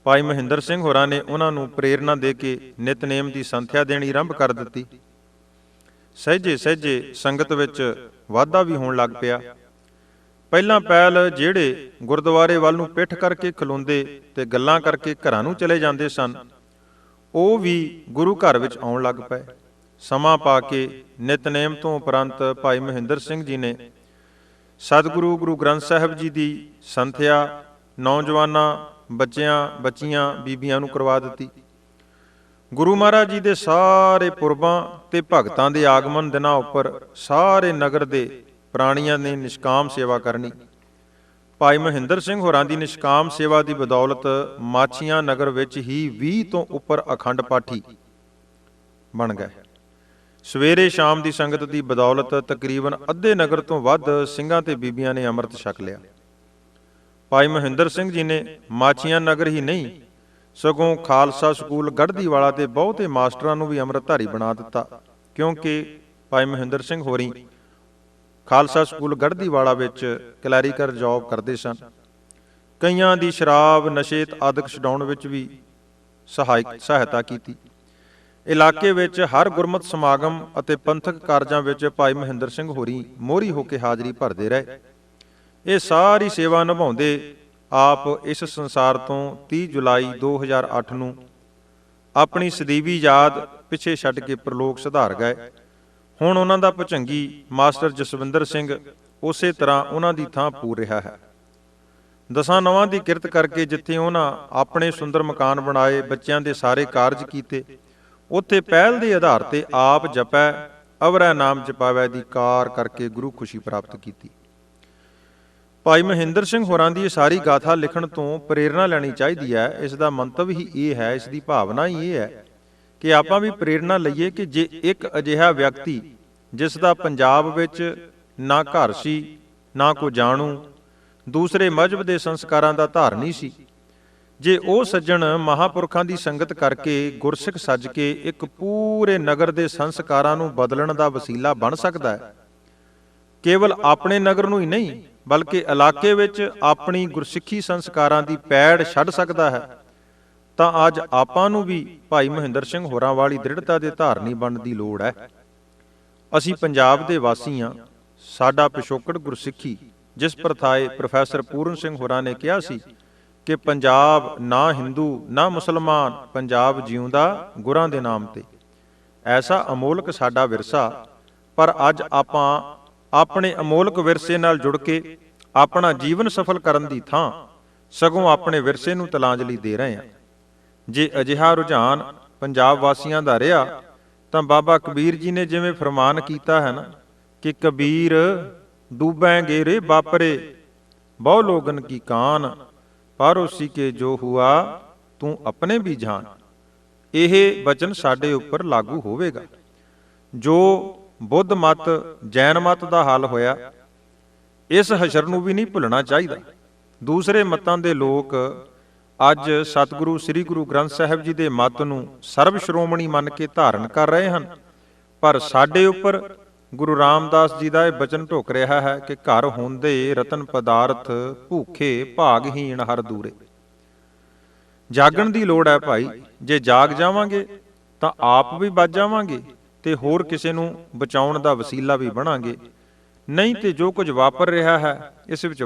ਭਾਈ ਮਹਿੰਦਰ ਸਿੰਘ ਹੋਰਾਂ ਨੇ ਉਹਨਾਂ ਨੂੰ ਪ੍ਰੇਰਣਾ ਦੇ ਕੇ ਨਿਤਨੇਮ ਦੀ ਸੰਥਿਆ ਦੇਣੀ ਆਰੰਭ ਕਰ ਦਿੱਤੀ। ਸਹਿਜੇ ਸਹਿਜੇ ਸੰਗਤ ਵਿੱਚ ਵਾਧਾ ਵੀ ਹੋਣ ਲੱਗ ਪਿਆ। ਪਹਿਲਾਂ ਪਹਿਲ ਜਿਹੜੇ ਗੁਰਦੁਆਰੇ ਵੱਲ ਨੂੰ ਪਿੱਠ ਕਰਕੇ ਖਲੋਂਦੇ ਤੇ ਗੱਲਾਂ ਕਰਕੇ ਘਰਾਂ ਨੂੰ ਚਲੇ ਜਾਂਦੇ ਸਨ, ਉਹ ਵੀ ਗੁਰੂ ਘਰ ਵਿੱਚ ਆਉਣ ਲੱਗ ਪਏ। ਸਮਾਂ ਪਾ ਕੇ ਨਿਤਨੇਮ ਤੋਂ ਉਪਰੰਤ ਭਾਈ ਮਹਿੰਦਰ ਸਿੰਘ ਜੀ ਨੇ ਸਤਿਗੁਰੂ ਗੁਰੂ ਗ੍ਰੰਥ ਸਾਹਿਬ ਜੀ ਦੀ ਸੰਥਿਆ, ਨੌਜਵਾਨਾਂ, ਬੱਚਿਆਂ, ਬੱਚੀਆਂ, ਬੀਬੀਆਂ ਨੂੰ ਕਰਵਾ ਦਿੱਤੀ। ਗੁਰੂ ਮਹਾਰਾਜ ਜੀ ਦੇ ਸਾਰੇ ਪੁਰਬਾਂ ਤੇ ਭਗਤਾਂ ਦੇ ਆਗਮਨ ਦਿਨਾਂ ਉੱਪਰ ਸਾਰੇ ਨਗਰ ਦੇ ਪ੍ਰਾਣੀਆਂ ਨੇ ਨਿਸ਼ਕਾਮ ਸੇਵਾ ਕਰਨੀ। ਭਾਈ ਮਹਿੰਦਰ ਸਿੰਘ ਹੋਰਾਂ ਦੀ ਨਿਸ਼ਕਾਮ ਸੇਵਾ ਦੀ ਬਦੌਲਤ ਮਾਛੀਆਂ ਨਗਰ ਵਿੱਚ ਹੀ 20 ਤੋਂ ਉੱਪਰ ਅਖੰਡ ਪਾਠੀ ਬਣ ਗਏ। ਸਵੇਰੇ ਸ਼ਾਮ ਦੀ ਸੰਗਤ ਦੀ ਬਦੌਲਤ ਤਕਰੀਬਨ ਅੱਧੇ ਨਗਰ ਤੋਂ ਵੱਧ ਸਿੰਘਾਂ ਤੇ ਬੀਬੀਆਂ ਨੇ ਅੰਮ੍ਰਿਤ ਛਕ ਲਿਆ। ਭਾਈ ਮਹਿੰਦਰ ਸਿੰਘ ਜੀ ਨੇ ਮਾਛੀਆਂ ਨਗਰ ਹੀ ਨਹੀਂ, ਸਗੋਂ ਖਾਲਸਾ ਸਕੂਲ ਗੜ੍ਹਦੀ ਵਾਲਾ ਤੇ ਬਹੁਤੇ ਮਾਸਟਰਾਂ ਨੂੰ ਵੀ ਅੰਮ੍ਰਿਤਧਾਰੀ ਬਣਾ ਦਿੱਤਾ, ਕਿਉਂਕਿ ਭਾਈ ਮਹਿੰਦਰ ਸਿੰਘ ਹੋਰੀ ਖਾਲਸਾ ਸਕੂਲ ਗੜ੍ਹਦੀ ਵਾਲਾ ਵਿੱਚ ਕਲੈਰੀਕਰ ਜੌਬ ਕਰਦੇ ਸਨ। ਕਈਆਂ ਦੀ ਸ਼ਰਾਬ, ਨਸ਼ੇ ਤੇ ਆਦਿਕ ਛਡਾਉਣ ਵਿੱਚ ਵੀ ਸਹਾਇਕ ਸਹਾਇਤਾ ਕੀਤੀ। ਇਲਾਕੇ ਵਿੱਚ ਹਰ ਗੁਰਮਤ ਸਮਾਗਮ ਅਤੇ ਪੰਥਕ ਕਾਰਜਾਂ ਵਿੱਚ ਭਾਈ ਮਹਿੰਦਰ ਸਿੰਘ ਹੋਰੀ ਮੋਹਰੀ ਹੋ ਕੇ ਹਾਜ਼ਰੀ ਭਰਦੇ ਰਹੇ। ਇਹ ਸਾਰੀ ਸੇਵਾ ਨਿਭਾਉਂਦੇ ਆਪ ਇਸ ਸੰਸਾਰ ਤੋਂ 30 ਜੁਲਾਈ 2008 ਨੂੰ ਆਪਣੀ ਸਦੀਵੀ ਯਾਦ ਪਿੱਛੇ ਛੱਡ ਕੇ ਪ੍ਰਲੋਕ ਸੁਧਾਰ ਗਏ। ਹੁਣ ਉਹਨਾਂ ਦਾ ਭਚੰਗੀ ਮਾਸਟਰ ਜਸਵਿੰਦਰ ਸਿੰਘ ਉਸੇ ਤਰ੍ਹਾਂ ਉਹਨਾਂ ਦੀ ਥਾਂ ਪੂਰ ਰਿਹਾ ਹੈ। ਦਸਾਂ ਨਵਾਂ ਦੀ ਕਿਰਤ ਕਰਕੇ ਜਿੱਥੇ ਉਹਨਾਂ ਆਪਣੇ ਸੁੰਦਰ ਮਕਾਨ ਬਣਾਏ, ਬੱਚਿਆਂ ਦੇ ਸਾਰੇ ਕਾਰਜ ਕੀਤੇ ਉੱਥੇ ਪਹਿਲ ਦੇ ਆਧਾਰ ਤੇ ਆਪ ਜਪੈ, ਅਵਰੈ ਨਾਮ ਜਪਾਵੈ ਦੀ ਕਾਰ ਕਰਕੇ ਗੁਰੂ ਖੁਸ਼ੀ ਪ੍ਰਾਪਤ ਕੀਤੀ। ਭਾਈ ਮਹਿੰਦਰ ਸਿੰਘ ਹੋਰਾਂ ਦੀ ਇਹ ਸਾਰੀ ਗਾਥਾ ਲਿਖਣ ਤੋਂ ਪ੍ਰੇਰਣਾ ਲੈਣੀ ਚਾਹੀਦੀ ਹੈ। ਇਸ ਦਾ ਮੰਤਵ ਹੀ ਇਹ ਹੈ, ਇਸ ਦੀ ਭਾਵਨਾ ਹੀ ਇਹ ਹੈ ਕਿ ਆਪਾਂ ਵੀ ਪ੍ਰੇਰਣਾ ਲਈਏ ਕਿ ਜੇ ਇੱਕ ਅਜਿਹਾ ਵਿਅਕਤੀ ਜਿਸ ਦਾ ਪੰਜਾਬ ਵਿੱਚ ਨਾ ਘਰ ਸੀ, ਨਾ ਕੋ ਜਾਣੂ, ਦੂਸਰੇ ਮਜਹਬ ਦੇ ਸੰਸਕਾਰਾਂ ਦਾ ਧਾਰਨੀ ਸੀ ਜੇ ਉਹ ਸੱਜਣ ਮਹਾਪੁਰਖਾਂ ਦੀ ਸੰਗਤ ਕਰਕੇ ਗੁਰਸਿੱਖ ਸੱਜ ਕੇ ਇੱਕ ਪੂਰੇ ਨਗਰ ਦੇ ਸੰਸਕਾਰਾਂ ਨੂੰ ਬਦਲਣ ਦਾ ਵਸੀਲਾ ਬਣ ਸਕਦਾ ਹੈ। ਕੇਵਲ ਆਪਣੇ ਨਗਰ ਨੂੰ ਹੀ ਨਹੀਂ, ਬਲਕਿ ਇਲਾਕੇ ਵਿੱਚ ਆਪਣੀ ਗੁਰਸਿੱਖੀ ਸੰਸਕਾਰਾਂ ਦੀ ਪੈੜ ਛੱਡ ਸਕਦਾ ਹੈ। ਤਾਂ ਅੱਜ ਆਪਾਂ ਨੂੰ ਵੀ ਭਾਈ ਮਹਿੰਦਰ ਸਿੰਘ ਹੋਰਾਂ ਵਾਲੀ ਦ੍ਰਿੜਤਾ ਦੇ ਧਾਰਨੀ ਬਣਨ ਦੀ ਲੋੜ ਹੈ। ਅਸੀਂ ਪੰਜਾਬ ਦੇ ਵਾਸੀ ਹਾਂ। ਸਾਡਾ ਪਿਛੋਕੜ ਗੁਰਸਿੱਖੀ, ਜਿਸ ਪ੍ਰਥਾਏ ਪ੍ਰੋਫੈਸਰ ਪੂਰਨ ਸਿੰਘ ਹੋਰਾਂ ਨੇ ਕਿਹਾ ਸੀ ਕਿ ਪੰਜਾਬ ਨਾ ਹਿੰਦੂ, ਨਾ ਮੁਸਲਮਾਨ ਪੰਜਾਬ ਜਿਉਂਦਾ ਗੁਰਾਂ ਦੇ ਨਾਮ ਤੇ। ਐਸਾ ਅਮੋਲਕ ਸਾਡਾ ਵਿਰਸਾ, ਪਰ ਅੱਜ ਆਪਾਂ ਆਪਣੇ ਅਮੋਲਕ ਵਿਰਸੇ ਨਾਲ ਜੁੜ ਕੇ ਆਪਣਾ ਜੀਵਨ ਸਫਲ ਕਰਨ ਦੀ ਥਾਂ ਸਗੋਂ ਆਪਣੇ ਵਿਰਸੇ ਨੂੰ ਤਲਾਂਜਲੀ ਦੇ ਰਹੇ ਹਾਂ। ਜੇ ਅਜਿਹਾ ਰੁਝਾਨ ਪੰਜਾਬ ਵਾਸੀਆਂ ਦਾ ਰਿਹਾ, ਤਾਂ ਬਾਬਾ ਕਬੀਰ ਜੀ ਨੇ ਜਿਵੇਂ ਫਰਮਾਨ ਕੀਤਾ ਹੈ ਨਾ, ਕਿ ਕਬੀਰ ਡੂਬੈਂਗੇ ਰੇ ਬਾਪਰੇ, ਬਹੁ ਲੋਗਨ ਕੀ ਕਾਨ ਪਰ ਉਸੀ ਕੇ ਜੋ ਹੁਆ ਤੂੰ ਆਪਣੇ ਵੀ ਜਾਣ ਇਹ ਬਚਨ ਸਾਡੇ ਉੱਪਰ ਲਾਗੂ ਹੋਵੇਗਾ ਜੋ ਬੁੱਧ ਮਤ ਜੈਨ ਮਤ ਦਾ ਹਾਲ ਹੋਇਆ ਇਸ ਹਸ਼ਰ ਨੂੰ ਵੀ ਨਹੀਂ ਭੁੱਲਣਾ ਚਾਹੀਦਾ ਦੂਸਰੇ ਮਤਾਂ ਦੇ ਲੋਕ ਅੱਜ ਸਤਿਗੁਰੂ ਸ੍ਰੀ ਗੁਰੂ ਗ੍ਰੰਥ ਸਾਹਿਬ ਜੀ ਦੇ ਮਤ ਨੂੰ ਸਰਬ ਸ਼੍ਰੋਮਣੀ ਮੰਨ ਕੇ ਧਾਰਨ ਕਰ ਰਹੇ ਹਨ ਪਰ ਸਾਡੇ ਉੱਪਰ ਗੁਰੂ ਰਾਮਦਾਸ ਜੀ ਦਾ ਇਹ ਬਚਨ ਢੋਕ ਰਿਹਾ ਹੈ ਕਿ ਘਰ ਹੁੰਦੇ ਰਤਨ ਪਦਾਰਥ ਭੂਖੇ ਭਾਗਹੀਣ ਹਰ ਦੂਰੇ। ਜਾਗਣ ਦੀ ਲੋੜ ਹੈ ਭਾਈ, ਜੇ ਜਾਗ ਜਾਵਾਂਗੇ, ਤਾਂ ਆਪ ਵੀ ਬਚ ਜਾਵਾਂਗੇ ਤੇ ਹੋਰ ਕਿਸੇ ਨੂੰ ਬਚਾਉਣ ਦਾ ਵਸੀਲਾ ਵੀ ਬਣਾਂਗੇ। ਨਹੀਂ ਤੇ ਜੋ ਕੁਝ ਵਾਪਰ ਰਿਹਾ ਹੈ, ਇਸ ਵਿੱਚ